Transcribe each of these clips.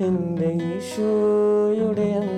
എന്റെ ഈശോയുടെ അമ്മേ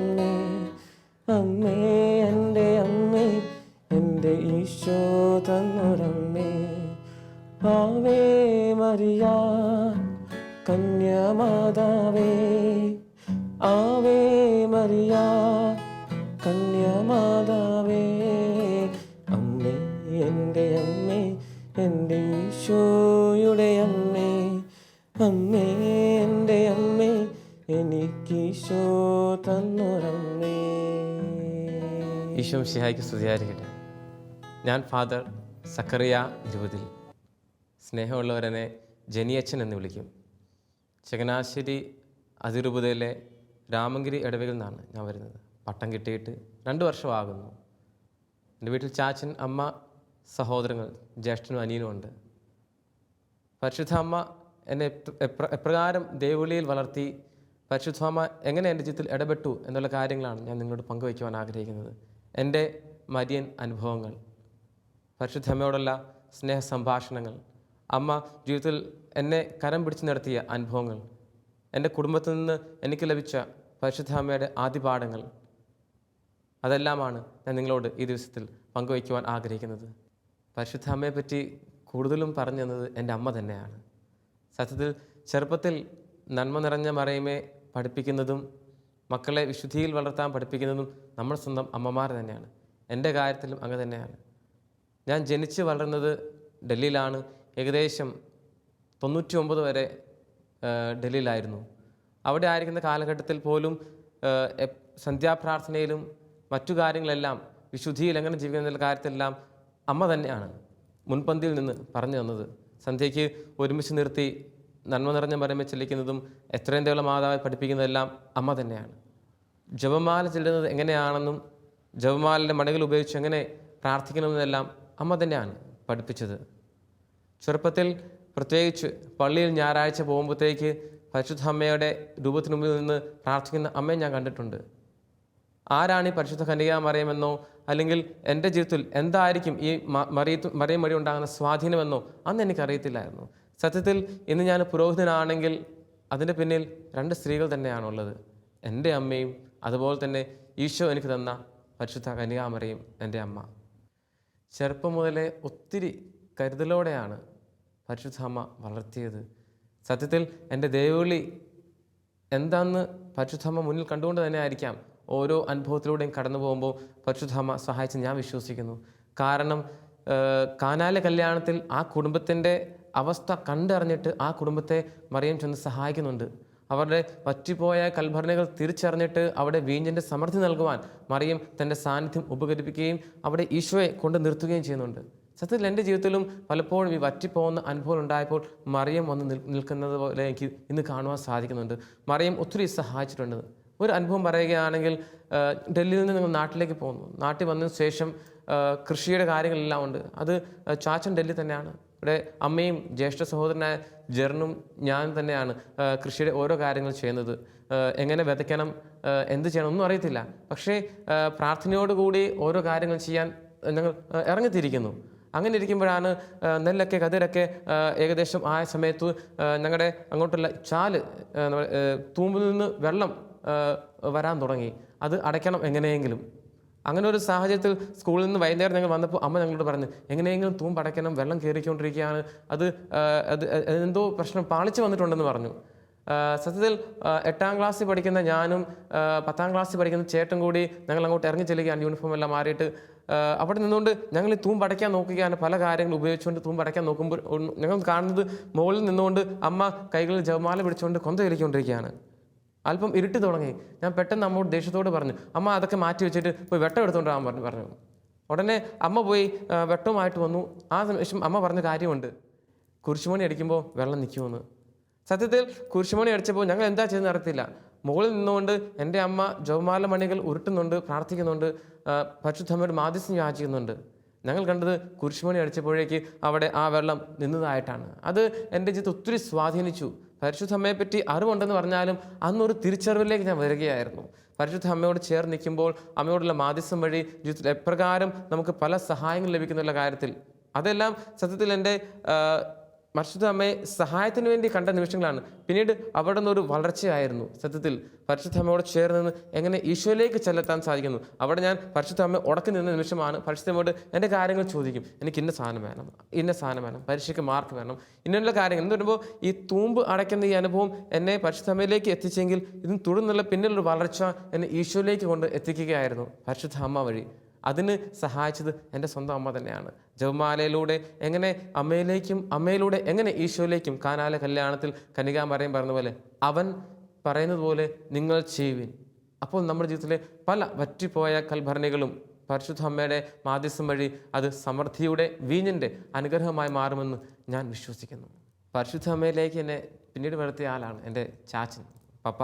ഈശോ സ്തുതിയായിരിക്കട്ടെ. ഞാൻ ഫാദർ സക്കറിയ ഇരുപതിൽ. സ്നേഹമുള്ളവരനെ ജനിയച്ചൻ എന്ന് വിളിക്കും. ചങ്ങനാശ്ശേരി അതിരൂപതയിലെ രാമഗിരി ഇടവകളിൽ നിന്നാണ് ഞാൻ വരുന്നത്. പട്ടം കിട്ടിയിട്ട് രണ്ട് വർഷമാകുന്നു. എന്റെ വീട്ടിൽ ചാച്ചൻ അമ്മ സഹോദരങ്ങൾ ജ്യേഷ്ഠനും അനിയനും ഉണ്ട്. പരിശുദ്ധ അമ്മ എന്നെ എപ്ര- എപ്ര- എപ്രകാരം ദേവുളിയിൽ വളർത്തി പരിശുദ്ധ അമ്മ എങ്ങനെ എന്റെ ജീവിതത്തിൽ ഇടപെട്ടു എന്നുള്ള കാര്യങ്ങളാണ് ഞാൻ നിങ്ങളോട് പങ്കുവയ്ക്കുവാൻ ആഗ്രഹിക്കുന്നത്. എന്റെ മരിയൻ അനുഭവങ്ങൾ പരിശുദ്ധമ്മയോടുള്ള സ്നേഹ സംഭാഷണങ്ങൾ അമ്മ ജീവിതത്തിൽ എന്നെ കരം പിടിച്ചു നടത്തിയ അനുഭവങ്ങൾ എന്റെ കുടുംബത്തിൽ നിന്ന് എനിക്ക് ലഭിച്ച പരിശുദ്ധ അമ്മയുടെ ആദ്യപാഠങ്ങൾ അതെല്ലാമാണ് ഞാൻ നിങ്ങളോട് ഈ ദിവസത്തിൽ പങ്കുവയ്ക്കുവാൻ ആഗ്രഹിക്കുന്നത്. പരിശുദ്ധ അമ്മയെ പറ്റി കൂടുതലും പറഞ്ഞു തന്നത് എന്റെ അമ്മ തന്നെയാണ്. സത്യത്തിൽ ചെറുപ്പത്തിൽ നന്മ നിറഞ്ഞ മറയുമേ പഠിപ്പിക്കുന്നതും മക്കളെ വിശുദ്ധിയിൽ വളർത്താൻ പഠിപ്പിക്കുന്നതും നമ്മുടെ സ്വന്തം അമ്മമാർ തന്നെയാണ്. എന്റെ കാര്യത്തിലും അങ്ങനെ തന്നെയാണ്. ഞാൻ ജനിച്ച് വളർന്നത് ഡൽഹിയിലാണ്. ഏകദേശം തൊണ്ണൂറ്റി ഒമ്പത് വരെ ഡൽഹിയിലായിരുന്നു. അവിടെ ആയിരിക്കുന്ന കാലഘട്ടത്തിൽ പോലും സന്ധ്യാപ്രാർത്ഥനയിലും മറ്റു കാര്യങ്ങളെല്ലാം വിശുദ്ധിയിൽ എങ്ങനെ ജീവിക്കുന്ന കാര്യത്തിലെല്ലാം അമ്മ തന്നെയാണ് മുൻപന്തിയിൽ നിന്ന് പറഞ്ഞു തന്നത്. സന്ധ്യയ്ക്ക് ഒരുമിച്ച് നിർത്തി നന്മ നിറഞ്ഞ മരമെ ചെല്ലിക്കുന്നതും എത്രയും ദേവള മാതാവെ പഠിപ്പിക്കുന്നതെല്ലാം അമ്മ തന്നെയാണ്. ജപമാല ചെല്ലുന്നത് എങ്ങനെയാണെന്നും ജപമാലയുടെ മണികൾ ഉപയോഗിച്ച് എങ്ങനെ പ്രാർത്ഥിക്കണമെന്നെല്ലാം അമ്മ തന്നെയാണ് പഠിപ്പിച്ചത്. ചെറുപ്പത്തിൽ പ്രത്യേകിച്ച് പള്ളിയിൽ ഞായറാഴ്ച പോകുമ്പോഴത്തേക്ക് പരിശുദ്ധ അമ്മയുടെ രൂപത്തിന് മുമ്പിൽ നിന്ന് പ്രാർത്ഥിക്കുന്ന അമ്മയെ ഞാൻ കണ്ടിട്ടുണ്ട്. ആരാണ് ഈ പരിശുദ്ധ കന്യക മറിയമെന്നോ അല്ലെങ്കിൽ എന്റെ ജീവിതത്തിൽ എന്തായിരിക്കും ഈ മറിയ മറിയത്ത് മറിയം വഴി ഉണ്ടാകുന്ന സ്വാധീനമെന്നോ അന്ന് എനിക്കറിയത്തില്ലായിരുന്നു. സത്യത്തിൽ ഇന്ന് ഞാൻ പുരോഹിതനാണെങ്കിൽ അതിന്റെ പിന്നിൽ രണ്ട് സ്ത്രീകൾ തന്നെയാണുള്ളത്. എന്റെ അമ്മയും അതുപോലെ തന്നെ ഈശോ എനിക്ക് തന്ന പരിശുദ്ധ കന്യകാമറിയും എന്റെ അമ്മ. ചെറുപ്പം മുതലേ ഒത്തിരി കരുതലോടെയാണ് പരിശുദ്ധ അമ്മ വളർത്തിയത്. സത്യത്തിൽ എന്റെ ദേവുളി എന്താന്ന് പരിശുദ്ധമ്മ മുന്നിൽ കണ്ടുകൊണ്ട് തന്നെ ആയിരിക്കാം ഓരോ അനുഭവത്തിലൂടെയും കടന്നു പോകുമ്പോൾ പരിശുദ്ധമ്മ സഹായിച്ച് ഞാൻ വിശ്വസിക്കുന്നു. കാരണം കാനാലെ കല്യാണത്തിൽ ആ കുടുംബത്തിന്റെ അവസ്ഥ കണ്ടറിഞ്ഞിട്ട് ആ കുടുംബത്തെ മറിയം ചെന്ന് സഹായിക്കുന്നുണ്ട്. അവരുടെ പറ്റിപ്പോയ കൽഭരണികൾ തിരിച്ചറിഞ്ഞിട്ട് അവിടെ വീഞ്ഞിന്റെ സമൃദ്ധി നൽകുവാൻ മറിയം തന്റെ സാന്നിധ്യം ഉപകരിപ്പിക്കുകയും അവിടെ ഈശോയെ കൊണ്ട് നിർത്തുകയും ചെയ്യുന്നുണ്ട്. സത്യത്തിൽ എന്റെ ജീവിതത്തിലും പലപ്പോഴും ഈ വറ്റിപ്പോകുന്ന അനുഭവം ഉണ്ടായപ്പോൾ മറിയം വന്ന് നിൽ നിൽക്കുന്നത് പോലെ എനിക്ക് ഇന്ന് കാണുവാൻ സാധിക്കുന്നുണ്ട്. മറിയം ഒത്തിരി സഹായിച്ചിട്ടുണ്ട്. ഒരു അനുഭവം പറയുകയാണെങ്കിൽ ഡൽഹിയിൽ നിന്ന് നിങ്ങൾ നാട്ടിലേക്ക് പോകുന്നു. നാട്ടിൽ വന്നതിന് ശേഷം കൃഷിയുടെ കാര്യങ്ങളെല്ലാം ഉണ്ട്. അത് ചാച്ചൻ ഡൽഹി തന്നെയാണ്. ഇവിടെ അമ്മയും ജ്യേഷ്ഠ സഹോദരനായ ജെറിനും ഞാൻ തന്നെയാണ് കൃഷിയുടെ ഓരോ കാര്യങ്ങൾ ചെയ്യുന്നത്. എങ്ങനെ വിതയ്ക്കണം എന്ത് ചെയ്യണം ഒന്നും അറിയത്തില്ല. പക്ഷേ പ്രാർത്ഥനയോടുകൂടി ഓരോ കാര്യങ്ങൾ ചെയ്യാൻ ഞങ്ങൾ ഇറങ്ങിത്തിരിക്കുന്നു. അങ്ങനെ ഇരിക്കുമ്പോഴാണ് നെല്ലൊക്കെ കതിരൊക്കെ ഏകദേശം ആയ സമയത്ത് ഞങ്ങളുടെ അങ്ങോട്ടുള്ള ചാൽ തൂമ്പിൽ നിന്ന് വെള്ളം വരാൻ തുടങ്ങി. അത് അടയ്ക്കണം എങ്ങനെയെങ്കിലും. അങ്ങനെ ഒരു സാഹചര്യത്തിൽ സ്കൂളിൽ നിന്ന് വൈകുന്നേരം ഞങ്ങൾ വന്നപ്പോൾ അമ്മ ഞങ്ങളോട് പറഞ്ഞു എങ്ങനെയെങ്കിലും അടയ്ക്കണം വെള്ളം കയറിക്കൊണ്ടിരിക്കുകയാണ്. അത് അത് എന്തോ പ്രശ്നം പാളിച്ചു വന്നിട്ടുണ്ടെന്ന് പറഞ്ഞു. സത്യത്തിൽ എട്ടാം ക്ലാസ്സിൽ പഠിക്കുന്ന ഞാനും പത്താം ക്ലാസ്സിൽ പഠിക്കുന്ന ചേട്ടൻ കൂടി ഞങ്ങൾ അങ്ങോട്ട് ഇറങ്ങി ചെല്ലുകയാണ് യൂണിഫോം എല്ലാം മാറിയിട്ട്. അവിടെ നിന്നുകൊണ്ട് ഞങ്ങൾ ഈ തൂമ്പടയ്ക്കാൻ നോക്കുകയാണ് പല കാര്യങ്ങൾ ഉപയോഗിച്ചുകൊണ്ട് തൂമ്പടയ്ക്കാൻ നോക്കുമ്പോൾ ഞങ്ങൾ കാണുന്നത് മുകളിൽ നിന്നുകൊണ്ട് അമ്മ കൈകളിൽ ജവമാല പിടിച്ചുകൊണ്ട് കൊന്ത വലിക്കൊണ്ടിരിക്കുകയാണ് അല്പം ഇരുട്ടി തുടങ്ങി. ഞാൻ പെട്ടെന്ന് അമ്മോട് ദേഷ്യത്തോട് പറഞ്ഞു അമ്മ അതൊക്കെ മാറ്റി വെച്ചിട്ട് പോയി വെട്ടം എടുത്തുകൊണ്ട് പറഞ്ഞു പറഞ്ഞു. ഉടനെ അമ്മ പോയി വെട്ടവുമായിട്ട് വന്നു. ആ നിമിഷം അമ്മ പറഞ്ഞ കാര്യമുണ്ട്. കുരിശുമണി അടിക്കുമ്പോൾ വെള്ളം നിൽക്കുമെന്ന് സത്യത്തിൽ കുരിശുമണി അടിച്ചപ്പോൾ ഞങ്ങൾ എന്താ ചെയ്യുന്ന അറിയത്തില്ല. മുകളിൽ നിന്നുകൊണ്ട് എന്റെ അമ്മ ജവമാല മണികൾ ഉരുട്ടുന്നുണ്ട് പ്രാർത്ഥിക്കുന്നുണ്ട് പരിശുദ്ധമ്മയുടെ മാധ്യസ്ഥം യാചിക്കുന്നുണ്ട്. ഞങ്ങൾ കണ്ടത് കുരിശുമണി അടിച്ചപ്പോഴേക്ക് അവിടെ ആ വെള്ളം നിന്നതായിട്ടാണ്. അത് എന്റെ ജീവിതത്തെ ഒത്തിരി സ്വാധീനിച്ചു. പരിശുദ്ധ അമ്മയെപ്പറ്റി അറിവുണ്ടെന്ന് പറഞ്ഞാലും അന്നൊരു തിരിച്ചറിവിലേക്ക് ഞാൻ വരികയായിരുന്നു. പരിശുദ്ധ അമ്മയോട് ചേർന്ന് നിൽക്കുമ്പോൾ അമ്മയോടുള്ള മാധ്യസ്ഥം വഴി ജീവിതത്തിൽ എപ്രകാരം നമുക്ക് പല സഹായങ്ങൾ ലഭിക്കുന്നുള്ള കാര്യത്തിൽ. അതെല്ലാം സത്യത്തിൽ എന്റെ പരിശുദ്ധ അമ്മയെ സഹായത്തിന് വേണ്ടി കണ്ട നിമിഷങ്ങളാണ്. പിന്നീട് അവിടെ നിന്നൊരു വളർച്ചയായിരുന്നു. സത്യത്തിൽ പരിശുദ്ധ അമ്മയോട് ചേർന്ന് നിന്ന് എങ്ങനെ ഈശോയിലേക്ക് ചെല്ലെത്താൻ സാധിക്കുന്നു? അവിടെ ഞാൻ പരിശുദ്ധ അമ്മ ഉടക്കി നിന്ന നിമിഷമാണ് പരിശുദ്ധ അമ്മയോട് എന്റെ കാര്യങ്ങൾ ചോദിക്കും. എനിക്ക് ഇന്ന സാധനം വേണം ഇന്ന സാധനം വേണം പരീക്ഷയ്ക്ക് മാർക്ക് വേണം ഇന്നുള്ള കാര്യങ്ങൾ. എന്ന് പറയുമ്പോൾ ഈ തൂമ്പ് അടയ്ക്കുന്ന ഈ അനുഭവം എന്നെ പരിശുദ്ധ അമ്മയിലേക്ക് എത്തിച്ചെങ്കിൽ ഇതിന് തുടർന്നുള്ള പിന്നിലൊരു വളർച്ച എന്നെ ഈശോയിലേക്ക് കൊണ്ട് എത്തിക്കുകയായിരുന്നു പരിശുദ്ധ അമ്മ വഴി. അതിന് സഹായിച്ചത് എന്റെ സ്വന്തം അമ്മ തന്നെയാണ്. ജപമാലയിലൂടെ എങ്ങനെ അമ്മയിലേക്കും അമ്മയിലൂടെ എങ്ങനെ ഈശോയിലേക്കും കാനാല കല്യാണത്തിൽ കനികാമറയും പറഞ്ഞ പോലെ അവൻ പറയുന്നത് പോലെ നിങ്ങൾ ചെയ്യുവിൻ. അപ്പോൾ നമ്മുടെ ജീവിതത്തിലെ പല വറ്റിപ്പോയ കൽഭരണികളും പരിശുദ്ധ അമ്മയുടെ മാധ്യസ്ഥം വഴി അത് സമൃദ്ധിയുടെ വീഞ്ഞിന്റെ അനുഗ്രഹമായി മാറുമെന്ന് ഞാൻ വിശ്വസിക്കുന്നു. പരിശുദ്ധ അമ്മയിലേക്ക് എന്നെ പിന്നീട് വളർത്തിയ ആളാണ് എന്റെ ചാച്ചൻ പപ്പ.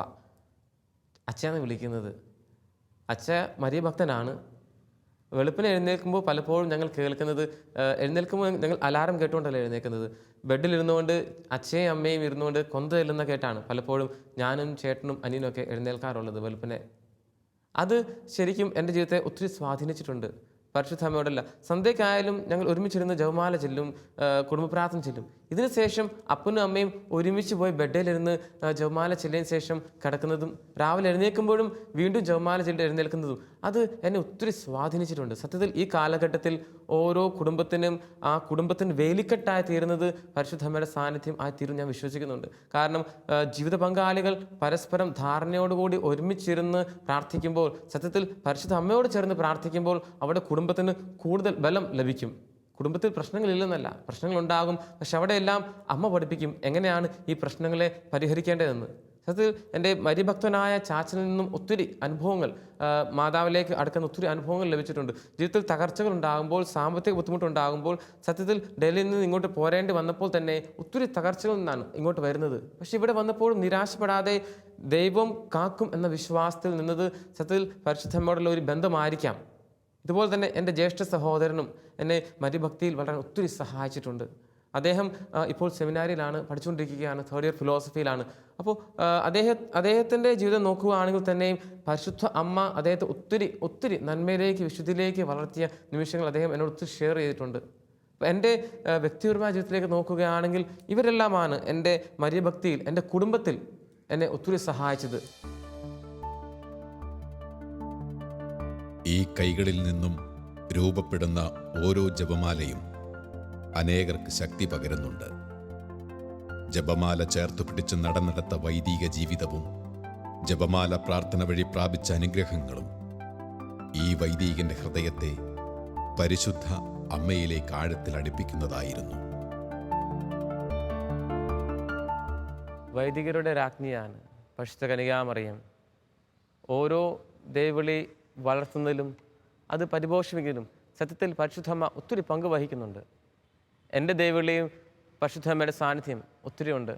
അച്ഛയാണ് വിളിക്കുന്നത്. അച്ഛ മരിയ ഭക്തനാണ്. വെളുപ്പിന് എഴുന്നേൽക്കുമ്പോൾ പലപ്പോഴും ഞങ്ങൾ കേൾക്കുന്നത് എഴുന്നേൽക്കുമ്പോൾ ഞങ്ങൾ അലാറം കേട്ടുകൊണ്ടല്ല എഴുന്നേൽക്കുന്നത്? ബെഡിൽ ഇരുന്നുകൊണ്ട് അച്ഛയും അമ്മയും ഇരുന്നുകൊണ്ട് കൊന്ത ചെല്ലുന്ന കേട്ടാണ് പലപ്പോഴും ഞാനും ചേട്ടനും അനിയനും ഒക്കെ എഴുന്നേൽക്കാറുള്ളത് വെളുപ്പിനെ. അത് ശരിക്കും എന്റെ ജീവിതത്തെ ഒത്തിരി സ്വാധീനിച്ചിട്ടുണ്ട്. പരിശുദ്ധമ്മയോടല്ല സന്ധ്യക്കായാലും ഞങ്ങൾ ഒരുമിച്ചിരുന്ന് ജവമാല ചെല്ലും കുടുംബ പ്രാർത്ഥന ചെല്ലും. ഇതിനുശേഷം അപ്പനും അമ്മയും ഒരുമിച്ച് പോയി ബെഡിലിരുന്ന് ജവമാല ചെല്ലിയതിന് ശേഷം കിടക്കുന്നതും രാവിലെ എഴുന്നേൽക്കുമ്പോഴും വീണ്ടും ജവമാല ചെല്ലി എഴുന്നേൽക്കുന്നതും അത് എന്നെ ഒത്തിരി സ്വാധീനിച്ചിട്ടുണ്ട്. സത്യത്തിൽ ഈ കാലഘട്ടത്തിൽ ഓരോ കുടുംബത്തിനും ആ കുടുംബത്തിന് വേലിക്കെട്ടായി തീരുന്നത് പരിശുദ്ധമ്മയുടെ സാന്നിധ്യം ആയി തീരും ഞാൻ വിശ്വസിക്കുന്നുണ്ട്. കാരണം ജീവിത പങ്കാളികൾ പരസ്പരം ധാരണയോടുകൂടി ഒരുമിച്ചിരുന്ന് പ്രാർത്ഥിക്കുമ്പോൾ സത്യത്തിൽ പരിശുദ്ധ അമ്മയോട് ചേർന്ന് പ്രാർത്ഥിക്കുമ്പോൾ അവിടെ കുടുംബത്തിന് കൂടുതൽ ബലം ലഭിക്കും. കുടുംബത്തിൽ പ്രശ്നങ്ങളില്ലെന്നല്ല. പ്രശ്നങ്ങളുണ്ടാകും. പക്ഷെ അവിടെയെല്ലാം അമ്മ പഠിപ്പിക്കും. എങ്ങനെയാണ് ഈ പ്രശ്നങ്ങളെ പരിഹരിക്കേണ്ടതെന്ന്? സത്യത്തിൽ എന്റെ മരിഭക്തനായ ചാച്ചനിൽ നിന്നും ഒത്തിരി അനുഭവങ്ങൾ മാതാവിലേക്ക് അടുക്കുന്ന ഒത്തിരി അനുഭവങ്ങൾ ലഭിച്ചിട്ടുണ്ട്. ജീവിതത്തിൽ തകർച്ചകൾ ഉണ്ടാകുമ്പോൾ സാമ്പത്തിക ബുദ്ധിമുട്ടുണ്ടാകുമ്പോൾ സത്യത്തിൽ ഡൽഹിയിൽ നിന്ന് ഇങ്ങോട്ട് പോരേണ്ടി വന്നപ്പോൾ തന്നെ ഒത്തിരി തകർച്ചകളിൽ നിന്നാണ് ഇങ്ങോട്ട് വരുന്നത്. പക്ഷേ ഇവിടെ വന്നപ്പോഴും നിരാശപ്പെടാതെ ദൈവം കാക്കും എന്ന വിശ്വാസത്തിൽ നിന്നത് സത്യത്തിൽ പരിശുദ്ധമ്മയോടുള്ള ഒരു ബന്ധമായിരിക്കാം. ഇതുപോലെ തന്നെ എന്റെ ജ്യേഷ്ഠ സഹോദരനും എന്നെ മരിഭക്തിയിൽ വളരെ ഒത്തിരി സഹായിച്ചിട്ടുണ്ട്. അദ്ദേഹം ഇപ്പോൾ സെമിനാരിയിലാണ് പഠിച്ചുകൊണ്ടിരിക്കുകയാണ് തേർഡ് ഇയർ ഫിലോസഫിയിലാണ് അപ്പോൾ അദ്ദേഹ അദ്ദേഹം അദ്ദേഹത്തിന്റെ ജീവിതം നോക്കുകയാണെങ്കിൽ തന്നെയും പരിശുദ്ധ അമ്മ അദ്ദേഹത്തെ ഒത്തിരി ഒത്തിരി നന്മയിലേക്ക് വിശുദ്ധിയിലേക്ക് വളർത്തിയ നിമിഷങ്ങൾ അദ്ദേഹം എന്നോട് ഒത്തിരി ഷെയർ ചെയ്തിട്ടുണ്ട്. എന്റെ വ്യക്തിപരമായ ജീവിതത്തിലേക്ക് നോക്കുകയാണെങ്കിൽ ഇവരെല്ലാമാണ് എന്റെ മര്യഭക്തിയിൽ എന്റെ കുടുംബത്തിൽ എന്നെ ഒത്തിരി സഹായിച്ചത്. ഈ കൈകളിൽ നിന്നും രൂപപ്പെടുന്ന ഓരോ ജപമാലയും അനേകർക്ക് ശക്തി പകരുന്നുണ്ട്. ജപമാല ചേർത്തു പിടിച്ച് നടന്നെടുത്ത വൈദിക ജീവിതവും ജപമാല പ്രാർത്ഥന വഴി പ്രാപിച്ച അനുഗ്രഹങ്ങളും ഈ വൈദികന്റെ ഹൃദയത്തെ പരിശുദ്ധ അമ്മയിലേക്ക് ആഴത്തിൽ അടുപ്പിക്കുന്നതായിരുന്നു. വൈദികരുടെ രാജ്ഞിയാണ് പരിശുദ്ധ കനികാമറിയം. ഓരോ ദൈവവിളി വളർത്തുന്നതിലും അത് പരിപോഷിപ്പിക്കുന്നതിലും സത്യത്തിൽ പരിശുദ്ധമ്മ ഒത്തിരി പങ്ക് വഹിക്കുന്നുണ്ട്. എന്റെ ദൈവവിളിയും പരിശുദ്ധമ്മയുടെ സാന്നിധ്യം ഒത്തിരി ഉണ്ട്.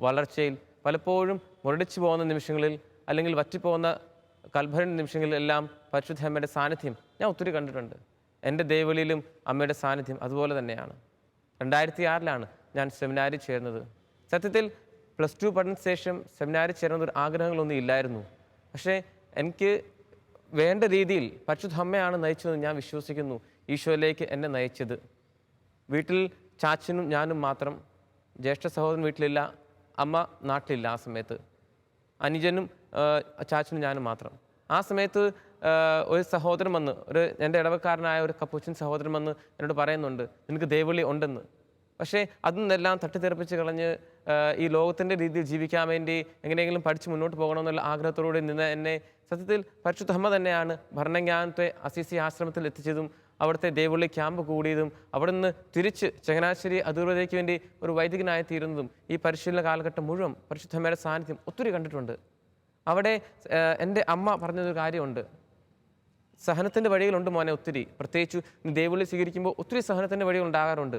വളർച്ചയിൽ പലപ്പോഴും മുരടിച്ചു പോകുന്ന നിമിഷങ്ങളിൽ അല്ലെങ്കിൽ വറ്റിപ്പോകുന്ന കൽഭരണ നിമിഷങ്ങളിലെല്ലാം പരിശുദ്ധമ്മയുടെ സാന്നിധ്യം ഞാൻ ഒത്തിരി കണ്ടിട്ടുണ്ട്. എന്റെ ദൈവലിയിലും അമ്മയുടെ സാന്നിധ്യം അതുപോലെ തന്നെയാണ്. രണ്ടായിരത്തി ആറിലാണ് ഞാൻ സെമിനാരി ചേർന്നത്. സത്യത്തിൽ പ്ലസ് ടു പഠനത്തിന് ശേഷം സെമിനാരി ചേരുന്ന ഒരു ആഗ്രഹങ്ങളൊന്നും ഇല്ലായിരുന്നു. പക്ഷേ എനിക്ക് വേണ്ട രീതിയിൽ പരിശുദ്ധ അമ്മയാണ് നയിച്ചതെന്ന് ഞാൻ വിശ്വസിക്കുന്നു. ഈശോയിലേക്ക് എന്നെ നയിച്ചത്. വീട്ടിൽ ചാച്ചനും ഞാനും മാത്രം ജ്യേഷ്ഠ സഹോദരൻ വീട്ടിലില്ല അമ്മ നാട്ടിലില്ല ആ സമയത്ത്. അനുജനും ചാച്ചനും ഞാനും മാത്രം. ആ സമയത്ത് ഒരു സഹോദരൻ വന്ന് ഒരു എന്റെ ഇടവക്കാരനായ ഒരു കപ്പൂച്ചൻ സഹോദരൻ വന്ന് എന്നോട് പറയുന്നുണ്ട് നിനക്ക് ദേവളി ഉണ്ടെന്ന്. പക്ഷേ അതിൽ നിന്നെല്ലാം തട്ടിത്തെറിപ്പിച്ച് കളഞ്ഞ് ഈ ലോകത്തിന്റെ രീതിയിൽ ജീവിക്കാൻ വേണ്ടി എങ്ങനെയെങ്കിലും പഠിച്ച് മുന്നോട്ട് പോകണമെന്നുള്ള ആഗ്രഹത്തോടുകൂടി നിന്ന് എന്നെ സത്യത്തിൽ പരിശുദ്ധ അമ്മ തന്നെയാണ് ഭരണജ്ഞാനത്തെ അസിസി ആശ്രമത്തിൽ എത്തിച്ചതും അവിടുത്തെ ദേവുള്ളി ക്യാമ്പ് കൂടിയതും അവിടെ നിന്ന് തിരിച്ച് ചങ്ങനാശ്ശേരി അതിർവതയ്ക്ക് വേണ്ടി ഒരു വൈദികനായി തീരുന്നതും ഈ പരിശീലന കാലഘട്ടം മുഴുവൻ പരിശുദ്ധമ്മയുടെ സാന്നിധ്യം ഒത്തിരി കണ്ടിട്ടുണ്ട്. അവിടെ എന്റെ അമ്മ പറഞ്ഞൊരു കാര്യമുണ്ട്. സഹനത്തിന്റെ വഴികളുണ്ട് മോനെ ഒത്തിരി. പ്രത്യേകിച്ച് ദേവുള്ളി സ്വീകരിക്കുമ്പോൾ ഒത്തിരി സഹനത്തിന്റെ വഴികൾ ഉണ്ടാകാറുണ്ട്.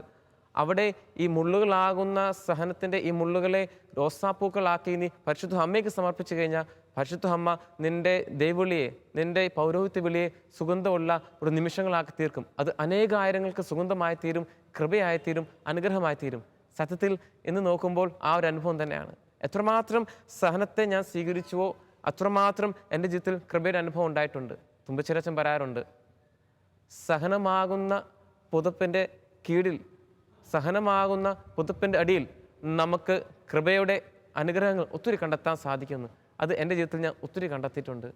അവിടെ ഈ മുള്ളുകളാകുന്ന സഹനത്തിന്റെ ഈ മുള്ളുകളെ റോസാപ്പൂക്കളാക്കി നീ പരിശുദ്ധ അമ്മയ്ക്ക് സമർപ്പിച്ചു കഴിഞ്ഞാൽ പരിശുദ്ധ അമ്മ നിന്റെ ദൈവവിളിയെ നിന്റെ പൗരോഹിത്യ വിളിയെ സുഗന്ധമുള്ള ഒരു നിമിഷങ്ങളാക്കി തീർക്കും. അത് അനേകായിരങ്ങൾക്ക് സുഗന്ധമായി തീരും കൃപയായി തീരും അനുഗ്രഹമായി തീരും സത്യത്തിൽ ഇന്ന് നോക്കുമ്പോൾ ആ ഒരു അനുഭവം തന്നെയാണ്. എത്രമാത്രം സഹനത്തെ ഞാൻ സ്വീകരിച്ചുവോ അത്രമാത്രം എന്റെ ജീവിതത്തിൽ കൃപയുടെ അനുഭവം ഉണ്ടായിട്ടുണ്ട്. തുമ്പച്ചിരച്ചൻ പറയാറുണ്ട് സഹനമാകുന്ന പുതപ്പിന്റെ കീഴിൽ സഹനമാകുന്ന പുതുപ്പിന്റെ അടിയിൽ നമുക്ക് കൃപയുടെ അനുഗ്രഹങ്ങൾ ഒത്തിരി കണ്ടെത്താൻ സാധിക്കുന്നു. അത് എന്റെ ജീവിതത്തിൽ ഞാൻ ഒത്തിരി കണ്ടെത്തിയിട്ടുണ്ട്.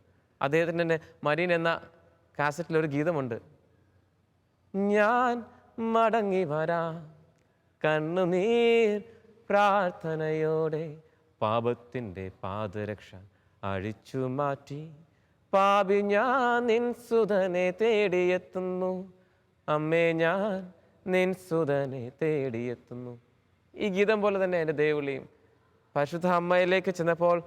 അദ്ദേഹത്തിന്റെ തന്നെ മരീൻ എന്ന കാസറ്റിലൊരു ഗീതമുണ്ട്. ഞാൻ മടങ്ങി വരാം. കണ്ണുനീർ പ്രാർത്ഥനയോടെ പാപത്തിന്റെ പാദരക്ഷ അഴിച്ചു മാറ്റി. പാപി ഞാൻ നിൻ സുധനെ തേടിയെത്തുന്നു. അമ്മേ ഞാൻ നിൻ സുധനെ തേടിയെത്തുന്നു. ഈ ഗീതം പോലെ തന്നെ എന്റെ ദേവുളിയും പരിശുദ്ധ അമ്മയിലേക്ക് ചെന്നപ്പോൾ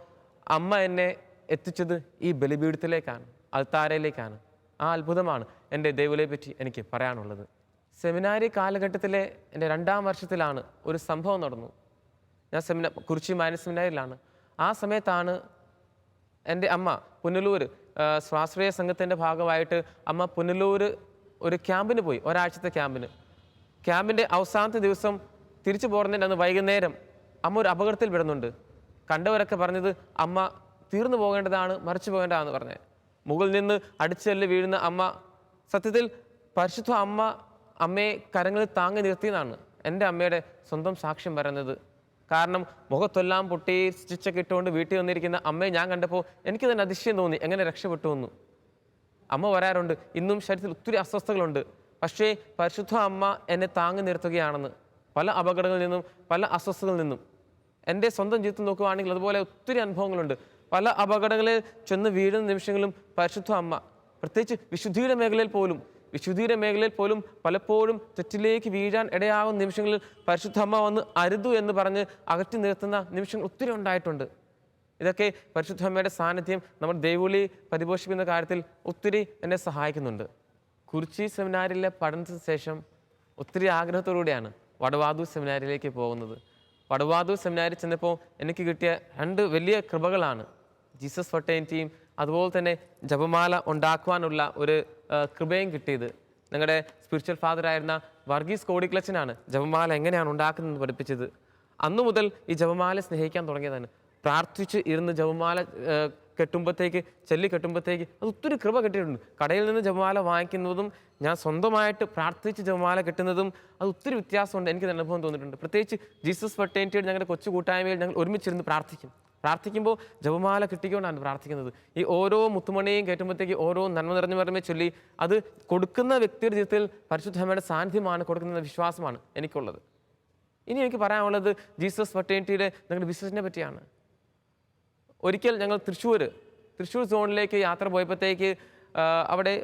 അമ്മ എന്നെ എത്തിച്ചത് ഈ ബലിപീഠത്തിലേക്കാണ് അൽത്താരയിലേക്കാണ്. ആ അത്ഭുതമാണ് എന്റെ ദേവുലയെ പറ്റി എനിക്ക് പറയാനുള്ളത്. സെമിനാരി കാലഘട്ടത്തിലെ എന്റെ രണ്ടാം വർഷത്തിലാണ് ഒരു സംഭവം നടന്നു. ഞാൻ സെമിനാർ കുറിച്ചി മാനസ് സെമിനാരിയിലാണ് ആ സമയത്താണ് എന്റെ അമ്മ പുനലൂർ സ്വാശ്രയ സംഘത്തിന്റെ ഭാഗമായിട്ട് അമ്മ പുനലൂർ ഒരു ക്യാമ്പിന് പോയി ഒരാഴ്ചത്തെ ക്യാമ്പിന്. ക്യാമ്പിന്റെ അവസാനത്തെ ദിവസം തിരിച്ചു പോകുന്നതിന്റെ അന്ന് വൈകുന്നേരം അമ്മ ഒരു അപകടത്തിൽ പെടുന്നുണ്ട്. കണ്ടവരൊക്കെ പറഞ്ഞത് അമ്മ തീർന്നു പോകേണ്ടതാണ് മറിച്ചു പോകേണ്ടതാണെന്ന് പറഞ്ഞത് മുകളിൽ നിന്ന് അടിച്ചെല്ല് വീഴുന്ന അമ്മ സത്യത്തിൽ പരിശുദ്ധ അമ്മ അമ്മയെ കരങ്ങളിൽ താങ്ങി നിർത്തിയെന്നാണ് എന്റെ അമ്മയുടെ സ്വന്തം സാക്ഷ്യം പറയുന്നത്. കാരണം മുഖത്തെല്ലാം പൊട്ടി സ്റ്റിച്ചൊക്കെ ഇട്ടുകൊണ്ട് വീട്ടിൽ വന്നിരിക്കുന്ന അമ്മയെ ഞാൻ കണ്ടപ്പോൾ എനിക്ക് തന്നെ അതിശയം തോന്നി എങ്ങനെ രക്ഷപ്പെട്ടു എന്ന്. അമ്മ വരാറുണ്ട് ഇന്നും ശരീരത്തിൽ ഒത്തിരി അസ്വസ്ഥതകളുണ്ട്. പക്ഷേ പരിശുദ്ധ അമ്മ എന്നെ താങ്ങി നിർത്തുകയാണെന്ന് പല അപകടങ്ങളിൽ നിന്നും പല അസ്വസ്ഥതകളിൽ നിന്നും. എന്റെ സ്വന്തം ജീവിതത്തിൽ നോക്കുകയാണെങ്കിൽ അതുപോലെ ഒത്തിരി അനുഭവങ്ങളുണ്ട്. പല അപകടങ്ങളിൽ ചെന്ന് വീഴുന്ന നിമിഷങ്ങളിലും പരിശുദ്ധ അമ്മ. പ്രത്യേകിച്ച് വിശുദ്ധിയുടെ മേഖലയിൽ പോലും വിശുദ്ധിയുടെ മേഖലയിൽ പോലും പലപ്പോഴും തെറ്റിലേക്ക് വീഴാൻ ഇടയാകുന്ന നിമിഷങ്ങളിൽ പരിശുദ്ധ അമ്മ വന്ന് അരുതു എന്ന് പറഞ്ഞ് അകറ്റി നിർത്തുന്ന നിമിഷങ്ങൾ ഒത്തിരി ഉണ്ടായിട്ടുണ്ട്. ഇതൊക്കെ പരിശുദ്ധ അമ്മയുടെ സാന്നിധ്യം നമ്മൾ ദൈവവിളി പരിപോഷിപ്പിക്കുന്ന കാര്യത്തിൽ ഒത്തിരി എന്നെ സഹായിക്കുന്നുണ്ട്. കുറിച്ചി സെമിനാരിലെ പഠനത്തിന് ശേഷം ഒത്തിരി ആഗ്രഹത്തോടുകൂടിയാണ് വടവാതു സെമിനാരിലേക്ക് പോകുന്നത്. വടവാതു സെമിനാരിൽ ചെന്നപ്പോൾ എനിക്ക് കിട്ടിയ രണ്ട് വലിയ കൃപകളാണ്. ജീസസ് ഫൊട്ടേന്റിയും അതുപോലെ തന്നെ ജപമാല ഉണ്ടാക്കുവാനുള്ള ഒരു കൃപയും കിട്ടിയത്. ഞങ്ങളുടെ സ്പിരിച്വൽ ഫാദർ ആയിരുന്ന വർഗീസ് കോടിക്ലച്ചനാണ് ജപമാല എങ്ങനെയാണ് ഉണ്ടാക്കുന്നതെന്ന് പഠിപ്പിച്ചത്. അന്നു മുതൽ ഈ ജപമാല സ്നേഹിക്കാൻ തുടങ്ങിയതാണ്. പ്രാർത്ഥിച്ച് ഇരുന്ന് ജപമാല കെട്ടുമ്പോഴത്തേക്ക് ചെല്ലി കെട്ടുമ്പോഴത്തേക്ക് അത് ഒത്തിരി കൃപ കിട്ടിയിട്ടുണ്ട്. കടയിൽ നിന്ന് ജപമാല വാങ്ങിക്കുന്നതും ഞാൻ സ്വന്തമായിട്ട് പ്രാർത്ഥിച്ച് ജപമാല കിട്ടുന്നതും അത് ഒത്തിരി വ്യത്യാസമുണ്ട്. എനിക്ക് അനുഭവം തോന്നിയിട്ടുണ്ട്. പ്രത്യേകിച്ച് ജീസസ് പട്ടേന്റിയുടെ ഞങ്ങളുടെ കൊച്ചു കൂട്ടായ്മയിൽ ഞങ്ങൾ ഒരുമിച്ചിരുന്ന് പ്രാർത്ഥിക്കും. പ്രാർത്ഥിക്കുമ്പോൾ ജപമാല കിട്ടിക്കൊണ്ടാണ് പ്രാർത്ഥിക്കുന്നത്. ഈ ഓരോ മുത്തുമണിയും കയറ്റുമ്പോഴത്തേക്ക് ഓരോ നന്മ നിറഞ്ഞു പറഞ്ഞ ചൊല്ലി അത് കൊടുക്കുന്ന വ്യക്തിയുടെ ജീവിതത്തിൽ പരിശുദ്ധമ്മയുടെ സാന്നിധ്യമാണ് കൊടുക്കുന്ന വിശ്വാസമാണ് എനിക്കുള്ളത്. ഇനി എനിക്ക് പറയാനുള്ളത് ജീസസ് ഫട്ടേണിറ്റിയുടെ ഞങ്ങളുടെ ബിസിനസിനെ പറ്റിയാണ്. ഒരിക്കൽ ഞങ്ങൾ തൃശ്ശൂർ തൃശ്ശൂർ സോണിലേക്ക് യാത്ര പോയപ്പോഴത്തേക്ക് അവിടെ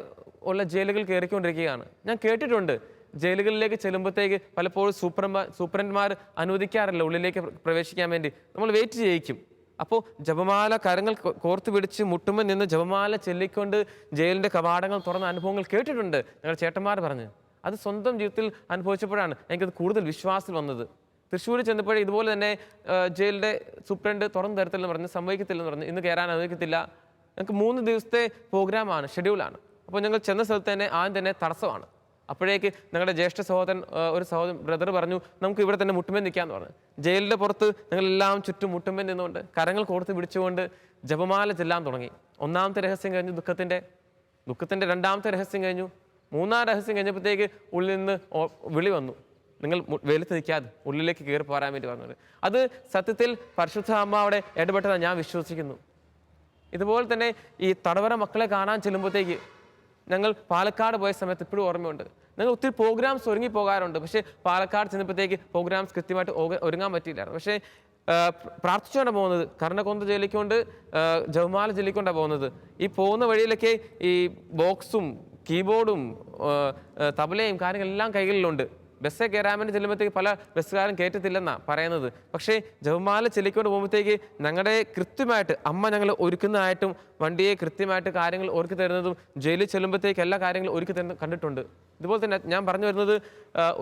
ഉള്ള ജയിലുകൾ കയറിക്കൊണ്ടിരിക്കുകയാണ്. ഞാൻ കേട്ടിട്ടുണ്ട് ജയിലുകളിലേക്ക് ചെല്ലുമ്പോഴത്തേക്ക് പലപ്പോഴും സൂപ്രമാർ സൂപ്രണ്ടന്മാർ അനുവദിക്കാറില്ല ഉള്ളിലേക്ക് പ്രവേശിക്കാൻ വേണ്ടി. നമ്മൾ വെയിറ്റ് ചെയ്യിക്കും. അപ്പോൾ ജപമാല കരങ്ങൾ കോർത്ത് പിടിച്ച് മുട്ടുമ്പോൾ നിന്ന് ജപമാല ചെല്ലിക്കൊണ്ട് ജയിലിന്റെ കവാടങ്ങൾ തുറന്ന അനുഭവങ്ങൾ കേട്ടിട്ടുണ്ട് ഞങ്ങൾ ചേട്ടന്മാർ പറഞ്ഞ്. അത് സ്വന്തം ജീവിതത്തിൽ അനുഭവിച്ചപ്പോഴാണ് എനിക്കത് കൂടുതൽ വിശ്വാസത്തിൽ വന്നത്. തൃശ്ശൂർ ചെന്നപ്പോഴേ ഇതുപോലെ തന്നെ ജയിലിന്റെ സൂപ്രണ്ട് തുറന്നു തരത്തില്ലെന്ന് പറഞ്ഞ് സമ്മതിക്കത്തില്ലെന്ന് പറഞ്ഞ് ഇന്ന് കയറാൻ അനുവദിക്കത്തില്ല. ഞങ്ങൾക്ക് മൂന്ന് ദിവസത്തെ പ്രോഗ്രാമാണ് ഷെഡ്യൂളാണ് അപ്പോൾ ഞങ്ങൾ ചെന്ന സ്ഥലത്ത് തന്നെ ആദ്യം തന്നെ തടസ്സമാണ്. അപ്പോഴേക്ക് ഞങ്ങളുടെ ജ്യേഷ്ഠ സഹോദരൻ ഒരു സഹോദരൻ ബ്രദർ പറഞ്ഞു നമുക്ക് ഇവിടെ തന്നെ മുട്ടുമേ നിൽക്കാമെന്ന് പറഞ്ഞു. ജയിലിന്റെ പുറത്ത് ഞങ്ങളെല്ലാം ചുറ്റും മുട്ടുമേ നിന്നുകൊണ്ട് കരങ്ങൾ കോർത്ത് പിടിച്ചുകൊണ്ട് ജപമാല ചെല്ലാൻ തുടങ്ങി. ഒന്നാമത്തെ രഹസ്യം കഴിഞ്ഞു ദുഃഖത്തിന്റെ ദുഃഖത്തിന്റെ രണ്ടാമത്തെ രഹസ്യം കഴിഞ്ഞു. മൂന്നാം രഹസ്യം കഴിഞ്ഞപ്പോഴത്തേക്ക് ഉള്ളിൽ നിന്ന് വിളി വന്നു. നിങ്ങൾ വെയിലത്ത് നിൽക്കാതെ ഉള്ളിലേക്ക് കയറി പോരാൻ വേണ്ടി പറഞ്ഞത് അത് സത്യത്തിൽ പരിശുദ്ധ അമ്മ അവിടെ ഇടപെട്ടതാണ് ഞാൻ വിശ്വസിക്കുന്നു. ഇതുപോലെ തന്നെ ഈ തടവറ മക്കളെ കാണാൻ ചെല്ലുമ്പോഴത്തേക്ക് ഞങ്ങൾ പാലക്കാട് പോയ സമയത്ത് ഇപ്പോഴും ഓർമ്മയുണ്ട്. ഞങ്ങൾ ഒത്തിരി പ്രോഗ്രാംസ് ഒരുങ്ങി പോകാറുണ്ട്. പക്ഷേ പാലക്കാട് ചെന്നപ്പോഴത്തേക്ക് പ്രോഗ്രാംസ് കൃത്യമായിട്ട് ഒരുങ്ങാൻ പറ്റിയില്ലായിരുന്നു. പക്ഷേ പ്രാർത്ഥിച്ചുകൊണ്ടാണ് പോകുന്നത്. കർണക്കൊന്ത ചൊല്ലിക്കൊണ്ട് ആ, ജവമാല ചൊല്ലിക്കൊണ്ടാണ് പോകുന്നത്. ഈ പോകുന്ന വഴിയിലൊക്കെ ഈ ബോക്സും കീബോർഡും തബലയും കാര്യങ്ങളെല്ലാം കൈകളിലുണ്ട്. ബസ്സേ കയറാമെന്ന് ചെല്ലുമ്പോഴത്തേക്ക് പല ബസ്സുകാരും കയറ്റത്തില്ലെന്നാണ് പറയുന്നത്. പക്ഷേ ജപമാല ചെല്ലിക്കൊണ്ട് പോകുമ്പോഴത്തേക്ക് ഞങ്ങളുടെ കൃത്യമായിട്ട് അമ്മ ഞങ്ങൾ ഒരുക്കുന്നതായിട്ടും വണ്ടിയെ കൃത്യമായിട്ട് കാര്യങ്ങൾ ഒരുക്കി തരുന്നതും ജയിലിൽ ചെല്ലുമ്പോഴത്തേക്ക് എല്ലാ കാര്യങ്ങളും ഒരുക്കി തരുന്ന കണ്ടിട്ടുണ്ട്. ഇതുപോലെ തന്നെ ഞാൻ പറഞ്ഞു വരുന്നത്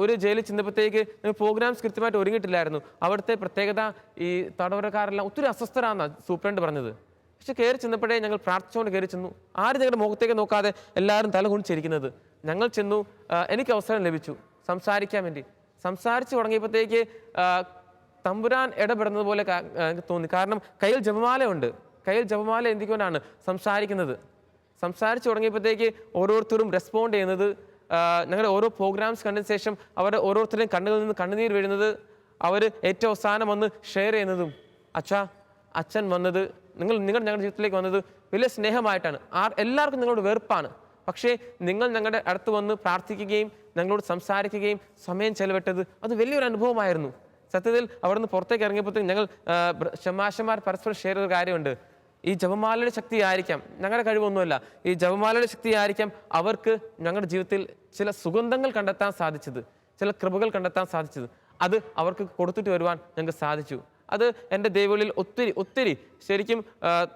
ഒരു ജയിലിൽ ചെന്നപ്പോഴത്തേക്ക് പ്രോഗ്രാംസ് കൃത്യമായിട്ട് ഒരുങ്ങിയിട്ടില്ലായിരുന്നു അവിടുത്തെ പ്രത്യേകത ഈ തടവറക്കാരെല്ലാം ഒത്തിരി അസ്വസ്ഥരാണെന്നാണ് സൂപ്രണ്ട് പറഞ്ഞത്. പക്ഷെ കയറി ചെന്നപ്പോഴേ ഞങ്ങൾ പ്രാർത്ഥിച്ചുകൊണ്ട് കയറി ചെന്നു. ആരും ഞങ്ങളുടെ മുഖത്തേക്ക് നോക്കാതെ എല്ലാവരും തല കുണിച്ചിരിക്കുന്നത് ഞങ്ങൾ ചെന്നു എനിക്ക് അവസരം ലഭിച്ചു. സംസാരിക്കാൻ വേണ്ടി. സംസാരിച്ച് തുടങ്ങിയപ്പോഴത്തേക്ക് തമ്പുരാൻ ഇടപെടുന്നത് പോലെ തോന്നി. കാരണം കയ്യിൽ ജപമാലയുണ്ട് കയ്യിൽ ജപമാല എന്തിക്കൊണ്ടാണ് സംസാരിക്കുന്നത്? സംസാരിച്ച് തുടങ്ങിയപ്പോഴത്തേക്ക് ഓരോരുത്തരും റെസ്പോണ്ട് ചെയ്യുന്നത് ഞങ്ങളുടെ ഓരോ പ്രോഗ്രാംസ് കണ്ടതിന് ശേഷം അവരുടെ ഓരോരുത്തരുടെയും കണ്ണുകളിൽ നിന്ന് കണ്ണുനീർ വീഴുന്നത് അവർ ഏറ്റവും അവസാനം വന്ന് ഷെയർ ചെയ്യുന്നതും അച്ഛാ അച്ഛൻ വന്നത് നിങ്ങൾ നിങ്ങൾ ഞങ്ങളുടെ ജീവിതത്തിലേക്ക് വന്നത് വലിയ സ്നേഹമായിട്ടാണ്. ആ എല്ലാവർക്കും നിങ്ങളോട് വെറുപ്പാണ്. പക്ഷേ നിങ്ങൾ ഞങ്ങളുടെ അടുത്ത് വന്ന് പ്രാർത്ഥിക്കുകയും ഞങ്ങളോട് സംസാരിക്കുകയും സമയം ചെലവിട്ടത് അത് വലിയൊരു അനുഭവമായിരുന്നു. സത്യത്തിൽ അവിടുന്ന് പുറത്തേക്ക് ഇറങ്ങിയപ്പോഴത്തേക്കും ഞങ്ങൾ ഷമാഷന്മാർ പരസ്പരം ഷെയർ ചെയ്ത കാര്യമുണ്ട്. ഈ ജപമാലയുടെ ശക്തി ആയിരിക്കാം. ഞങ്ങളുടെ കഴിവൊന്നുമല്ല. ഈ ജപമാലയുടെ ശക്തി ആയിരിക്കാം അവർക്ക് ഞങ്ങളുടെ ജീവിതത്തിൽ ചില സുഗന്ധങ്ങൾ കണ്ടെത്താൻ സാധിച്ചത്. ചില കൃപകൾ കണ്ടെത്താൻ സാധിച്ചത്. അത് അവർക്ക് കൊടുത്തിട്ട് വരുവാൻ ഞങ്ങൾക്ക് സാധിച്ചു. അത് എന്റെ ദൈവങ്ങളിൽ ഒത്തിരി ഒത്തിരി ശരിക്കും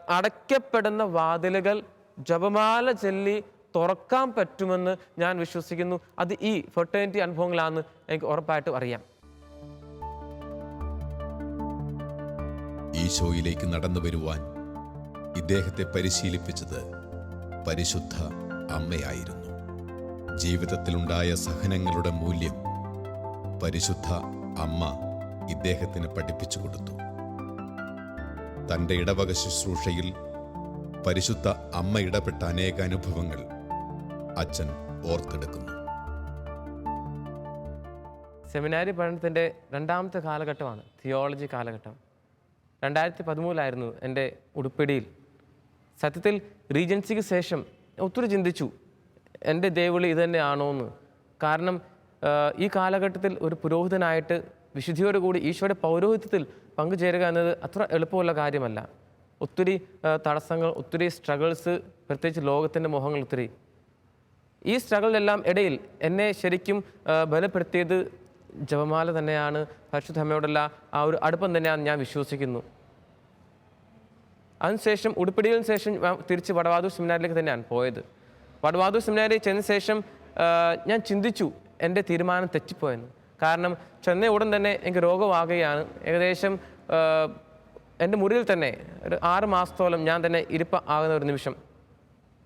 അടയ്ക്കപ്പെടുന്ന വാതിലുകൾ ജപമാല ചൊല്ലി തുറക്കാൻ പറ്റുമെന്ന് ഞാൻ വിശ്വസിക്കുന്നു. അത് ഈ ഫെർട്ടേണിറ്റി അനുഭവങ്ങളാണ് എനിക്ക് ഉറപ്പായിട്ട് അറിയാം. ഈ ഷോയിലേക്ക് നടന്നു വരുവാൻ ഇദ്ദേഹത്തെ പരിശീലിപ്പിച്ചത് പരിശുദ്ധ അമ്മയായിരുന്നു. ജീവിതത്തിലുണ്ടായ സഹനങ്ങളുടെ മൂല്യം പരിശുദ്ധ അമ്മ ഇദ്ദേഹത്തിന് പഠിപ്പിച്ചു കൊടുത്തു. തന്റെ ഇടവക ശുശ്രൂഷയിൽ പരിശുദ്ധ അമ്മ ഇടപെട്ട അനേക അനുഭവങ്ങൾ അച്ഛൻ ഓർത്തെടുക്കുന്നു. സെമിനാരി പഠനത്തിന്റെ രണ്ടാമത്തെ കാലഘട്ടമാണ് തിയോളജി കാലഘട്ടം. രണ്ടായിരത്തി പതിമൂന്നിലായിരുന്നു എന്റെ ഉടുപ്പിടിയിൽ. സത്യത്തിൽ റീജൻസിക്ക് ശേഷം ഒത്തിരി ചിന്തിച്ചു എന്റെ ദേവിളി ഇത് തന്നെയാണോ എന്ന് കാരണം ഈ കാലഘട്ടത്തിൽ ഒരു പുരോഹിതനായിട്ട് വിശുദ്ധിയോടുകൂടി ഈശോയുടെ പൗരോഹിത്യത്തിൽ പങ്കുചേരുക എന്നത് അത്ര എളുപ്പമുള്ള കാര്യമല്ല. ഒത്തിരി തടസ്സങ്ങൾ ഒത്തിരി സ്ട്രഗിൾസ് പ്രത്യേകിച്ച് ലോകത്തിന്റെ മുഖങ്ങൾ ഒത്തിരി ഈ സ്ട്രഗിളിലെല്ലാം ഇടയിൽ എന്നെ ശരിക്കും ബലപ്പെടുത്തിയത് ജപമാല തന്നെയാണ്. പരിശുദ്ധമ്മയോടുള്ള ആ ഒരു അടുപ്പം തന്നെയാണ് ഞാൻ വിശ്വസിക്കുന്നു. അതിനുശേഷം ഉടുപ്പിടിയിൽ ശേഷം തിരിച്ച് വടവാതൂർ സെമിനാരിലേക്ക് തന്നെയാണ് പോയത്. വടവാതൂർ സെമിനാരിൽ ചെന്ന ശേഷം ഞാൻ ചിന്തിച്ചു എന്റെ തീരുമാനം തെറ്റിപ്പോയെന്ന്. കാരണം ചെന്ന ഉടൻ തന്നെ എനിക്ക് രോഗമാകുകയാണ്. ഏകദേശം എന്റെ മുറിയിൽ തന്നെ ഒരു ആറ് മാസത്തോളം ഞാൻ തന്നെ ഇരിപ്പ ആകുന്ന ഒരു നിമിഷം.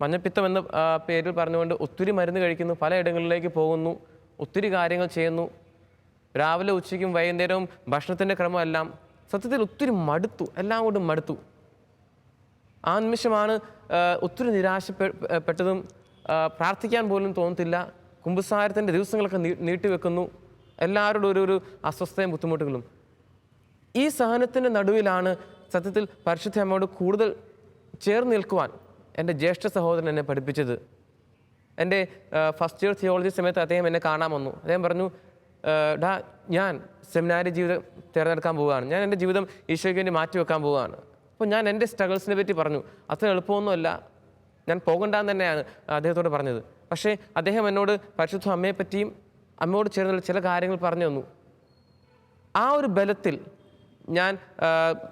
മഞ്ഞപ്പിത്തം എന്ന പേരിൽ പറഞ്ഞുകൊണ്ട് ഒത്തിരി മരുന്ന് കഴിക്കുന്നു പലയിടങ്ങളിലേക്ക് പോകുന്നു ഒത്തിരി കാര്യങ്ങൾ ചെയ്യുന്നു. രാവിലെ ഉച്ചയ്ക്കും വൈകുന്നേരവും ഭക്ഷണത്തിന്റെ ക്രമമെല്ലാം സത്യത്തിൽ ഒത്തിരി മടുത്തു എല്ലാം കൊണ്ടും മടുത്തു. ആ നിമിഷമാണ് ഒത്തിരി നിരാശപ്പെട്ടതും പ്രാർത്ഥിക്കാൻ പോലും തോന്നത്തില്ല. കുമ്പസാരത്തിന്റെ ദിവസങ്ങളൊക്കെ നീട്ടിവെക്കുന്നു എല്ലാവരോടും ഒരു ഒരു അസ്വസ്ഥയും ബുദ്ധിമുട്ടുകളും. ഈ സഹനത്തിന്റെ നടുവിലാണ് സത്യത്തിൽ പരിശുദ്ധ അമ്മയോട് കൂടുതൽ ചേർന്ന് നിൽക്കുവാൻ എന്റെ ജ്യേഷ്ഠ സഹോദരൻ എന്നെ പഠിപ്പിച്ചത്. എന്റെ ഫസ്റ്റ് ഇയർ തിയോളജി സമയത്ത് അദ്ദേഹം എന്നെ കാണാൻ വന്നു. അദ്ദേഹം പറഞ്ഞു "ആ, ഡാ ഞാൻ സെമിനാരി ജീവിതം തിരഞ്ഞെടുക്കാൻ പോവുകയാണ്. ഞാൻ എന്റെ ജീവിതം ഈശോയ്ക്ക് വേണ്ടി മാറ്റി വെക്കാൻ പോവുകയാണ്. അപ്പോൾ ഞാൻ എന്റെ സ്ട്രഗിൾസിനെ പറ്റി പറഞ്ഞു. അത്ര എളുപ്പമൊന്നുമല്ല. ഞാൻ പോകണ്ടെന്ന് തന്നെയാണ് അദ്ദേഹത്തോട് പറഞ്ഞത്. പക്ഷേ അദ്ദേഹം എന്നോട് പരിശുദ്ധ അമ്മയെ പറ്റിയും അമ്മയോട് ചേർന്നുള്ള ചില കാര്യങ്ങൾ പറഞ്ഞു തന്നു. ആ ഒരു ബലത്തിൽ ഞാൻ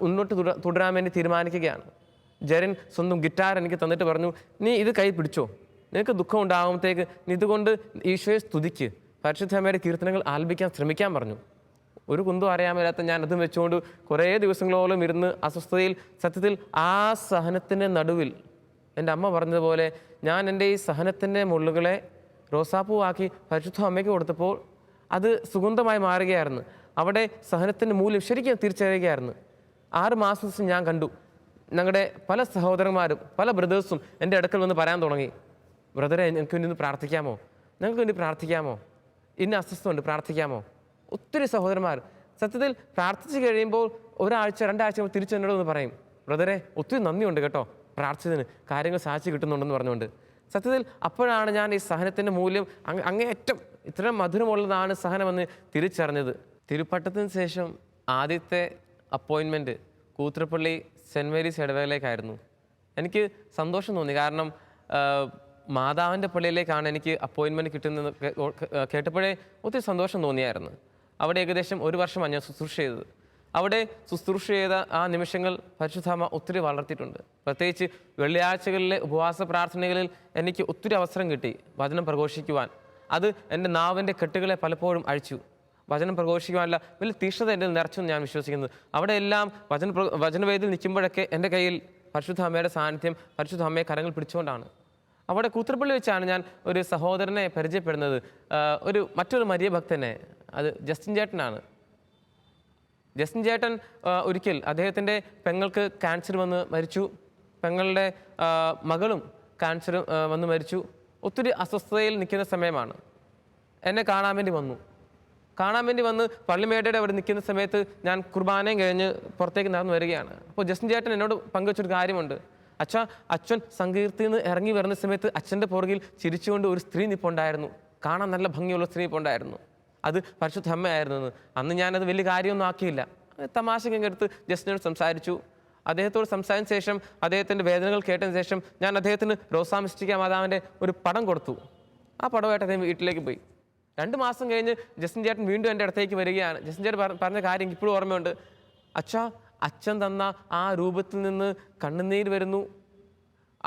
മുന്നോട്ട് തുട- തുടരാൻ വേണ്ടി തീരുമാനിക്കുകയാണ്. ജരൻ സ്വന്തം ഗിറ്റാർ എനിക്ക് തന്നിട്ട് പറഞ്ഞു നീ ഇത് കൈ പിടിച്ചോ? നിനക്ക് ദുഃഖം ഉണ്ടാകുമ്പോഴത്തേക്ക് നീ ഇതുകൊണ്ട് ഈശോയെ സ്തുതിക്ക്. പരിശുദ്ധമ്മയുടെ കീർത്തനങ്ങൾ ആലപിക്കാൻ ശ്രമിക്കാൻ പറഞ്ഞു. ഒരു കുന്തും അറിയാൻ മേലാത്ത ഞാൻ അതും വെച്ചുകൊണ്ട് കുറേ ദിവസങ്ങളോളം ഇരുന്ന് അസ്വസ്ഥതയിൽ സത്യത്തിൽ ആ സഹനത്തിന്റെ നടുവിൽ എന്റെ അമ്മ പറഞ്ഞതുപോലെ ഞാൻ എന്റെ ഈ സഹനത്തിന്റെ മുള്ളുകളെ റോസാപ്പൂവാക്കി പരിശുദ്ധ അമ്മയ്ക്ക് കൊടുത്തപ്പോൾ അത് സുഗന്ധമായി മാറുകയായിരുന്നു. അവിടെ സഹനത്തിന്റെ മൂല്യം ശരിക്കും തിരിച്ചറിയുകയായിരുന്നു. ആറ് മാസം ഞാൻ കണ്ടു. ഞങ്ങളുടെ പല സഹോദരന്മാരും പല ബ്രദേഴ്സും എന്റെ അടുക്കൽ വന്ന് പറയാൻ തുടങ്ങി. ബ്രദറെ ഞങ്ങൾക്ക് വേണ്ടി ഒന്ന് പ്രാർത്ഥിക്കാമോ? ഞങ്ങൾക്ക് വേണ്ടി പ്രാർത്ഥിക്കാമോ? ഇന്ന അസ്വസ്ഥമുണ്ട് പ്രാർത്ഥിക്കാമോ? ഒത്തിരി സഹോദരന്മാർ. സത്യത്തിൽ പ്രാർത്ഥിച്ച് കഴിയുമ്പോൾ ഒരാഴ്ച രണ്ടാഴ്ച തിരിച്ചു എന്നോട് ഒന്ന് പറയും ബ്രദറെ ഒത്തിരി നന്ദിയുണ്ട് കേട്ടോ പ്രാർത്ഥിച്ചതിന് കാര്യങ്ങൾ സാധിച്ചു കിട്ടുന്നുണ്ടെന്ന് പറഞ്ഞുകൊണ്ട്. സത്യത്തിൽ അപ്പോഴാണ് ഞാൻ ഈ സഹനത്തിന്റെ മൂല്യം അങ്ങ് അങ്ങേയറ്റം ഇത്രയും മധുരമുള്ളതാണ് സഹനമെന്ന് തിരിച്ചറിഞ്ഞത്. തിരുപ്പട്ടത്തിന് ശേഷം ആദ്യത്തെ അപ്പോയിൻമെന്റ് കൂത്രപ്പള്ളി സെന്റ് മേരീസ് ഇടവേളയിലേക്കായിരുന്നു. എനിക്ക് സന്തോഷം തോന്നി. കാരണം മാതാവിന്റെ പള്ളിയിലേക്കാണ് എനിക്ക് അപ്പോയിൻമെന്റ് കിട്ടുന്നത് കേട്ടപ്പോഴേ ഒത്തിരി സന്തോഷം തോന്നിയായിരുന്നു. അവിടെ ഏകദേശം ഒരു വർഷം ഞാൻ ശുശ്രൂഷ ചെയ്തത്. അവിടെ ശുശ്രൂഷ ചെയ്ത ആ നിമിഷങ്ങൾ പരിശുദ്ധാമ ഒത്തിരി വളർത്തിയിട്ടുണ്ട്. പ്രത്യേകിച്ച് വെള്ളിയാഴ്ചകളിലെ ഉപവാസ പ്രാർത്ഥനകളിൽ എനിക്ക് ഒത്തിരി അവസരം കിട്ടി വചനം പ്രഘോഷിക്കുവാൻ. അത് എന്റെ നാവിന്റെ കെട്ടുകളെ പലപ്പോഴും അഴിച്ചു. വചനം പ്രഘോഷിക്കുവാനല്ല വലിയ തീഷ്ണത എന്റെ നിറച്ചെന്ന് ഞാൻ വിശ്വസിക്കുന്നത് അവിടെ എല്ലാം വചന വചനവേദിയിൽ നിൽക്കുമ്പോഴൊക്കെ എന്റെ കയ്യിൽ പരിശുദ്ധ അമ്മയുടെ സാന്നിധ്യം പരിശുദ്ധ അമ്മയെ കരങ്ങൾ പിടിച്ചുകൊണ്ടാണ്. അവിടെ കൂത്തർപ്പള്ളി വെച്ചാണ് ഞാൻ ഒരു സഹോദരനെ പരിചയപ്പെടുന്നത്. ഒരു മറ്റൊരു മരിയ ഭക്തനെ. അത് ജസ്റ്റിൻ ചേട്ടനാണ്. ജസ്റ്റിൻ ചേട്ടൻ ഒരിക്കൽ അദ്ദേഹത്തിന്റെ പെങ്ങൾക്ക് ക്യാൻസർ വന്ന് മരിച്ചു. പെങ്ങളുടെ മകളും ക്യാൻസർ വന്ന് മരിച്ചു. ഒത്തിരി അസ്വസ്ഥതയിൽ നിൽക്കുന്ന സമയമാണ്. എന്നെ കാണാൻ വേണ്ടി വന്നു. കാണാൻ വേണ്ടി വന്ന് പള്ളിമേടയുടെ അവിടെ നിൽക്കുന്ന സമയത്ത് ഞാൻ കുർബാനയും കഴിഞ്ഞ് പുറത്തേക്ക് നടന്നു വരികയാണ്. അപ്പോൾ ജസ്റ്റിൻ ചേട്ടൻ എന്നോട് പങ്കുവച്ചൊരു കാര്യമുണ്ട്. അച്ഛ അച്ഛൻ സങ്കീർത്തിൽ നിന്ന് ഇറങ്ങി വരുന്ന സമയത്ത് അച്ഛന്റെ പുറകിൽ ചിരിച്ചുകൊണ്ട് ഒരു സ്ത്രീ നിപ്പുണ്ടായിരുന്നു. കാണാൻ നല്ല ഭംഗിയുള്ള സ്ത്രീ നിപ്പുണ്ടായിരുന്നു. അത് പരിശുദ്ധ അമ്മയായിരുന്നു അന്ന് ഞാനത് വലിയ കാര്യമൊന്നും ആക്കിയില്ല. തമാശയൊക്കെ എടുത്ത് ജസ്റ്റിനോട് സംസാരിച്ചു. അദ്ദേഹത്തോട് സംസാരിച്ച ശേഷം അദ്ദേഹത്തിന്റെ വേദനകൾ കേട്ടതിന് ശേഷം ഞാൻ അദ്ദേഹത്തിന് റോസാമിസ്റ്റിക്ക മാതാവിന്റെ ഒരു പടം കൊടുത്തു. ആ പടമായിട്ട് അദ്ദേഹം വീട്ടിലേക്ക് പോയി. രണ്ട് മാസം കഴിഞ്ഞ് ജസ്റ്റിൻ ചേട്ടൻ വീണ്ടും എന്റെ അടുത്തേക്ക് വരികയാണ്. ജസ്റ്റിൻ ചേട്ടൻ പറഞ്ഞ കാര്യം എനിക്ക് ഇപ്പോഴും ഓർമ്മയുണ്ട്. അച്ഛാ അച്ഛൻ തന്ന ആ രൂപത്തിൽ നിന്ന് കണ്ണുനീര് വരുന്നു.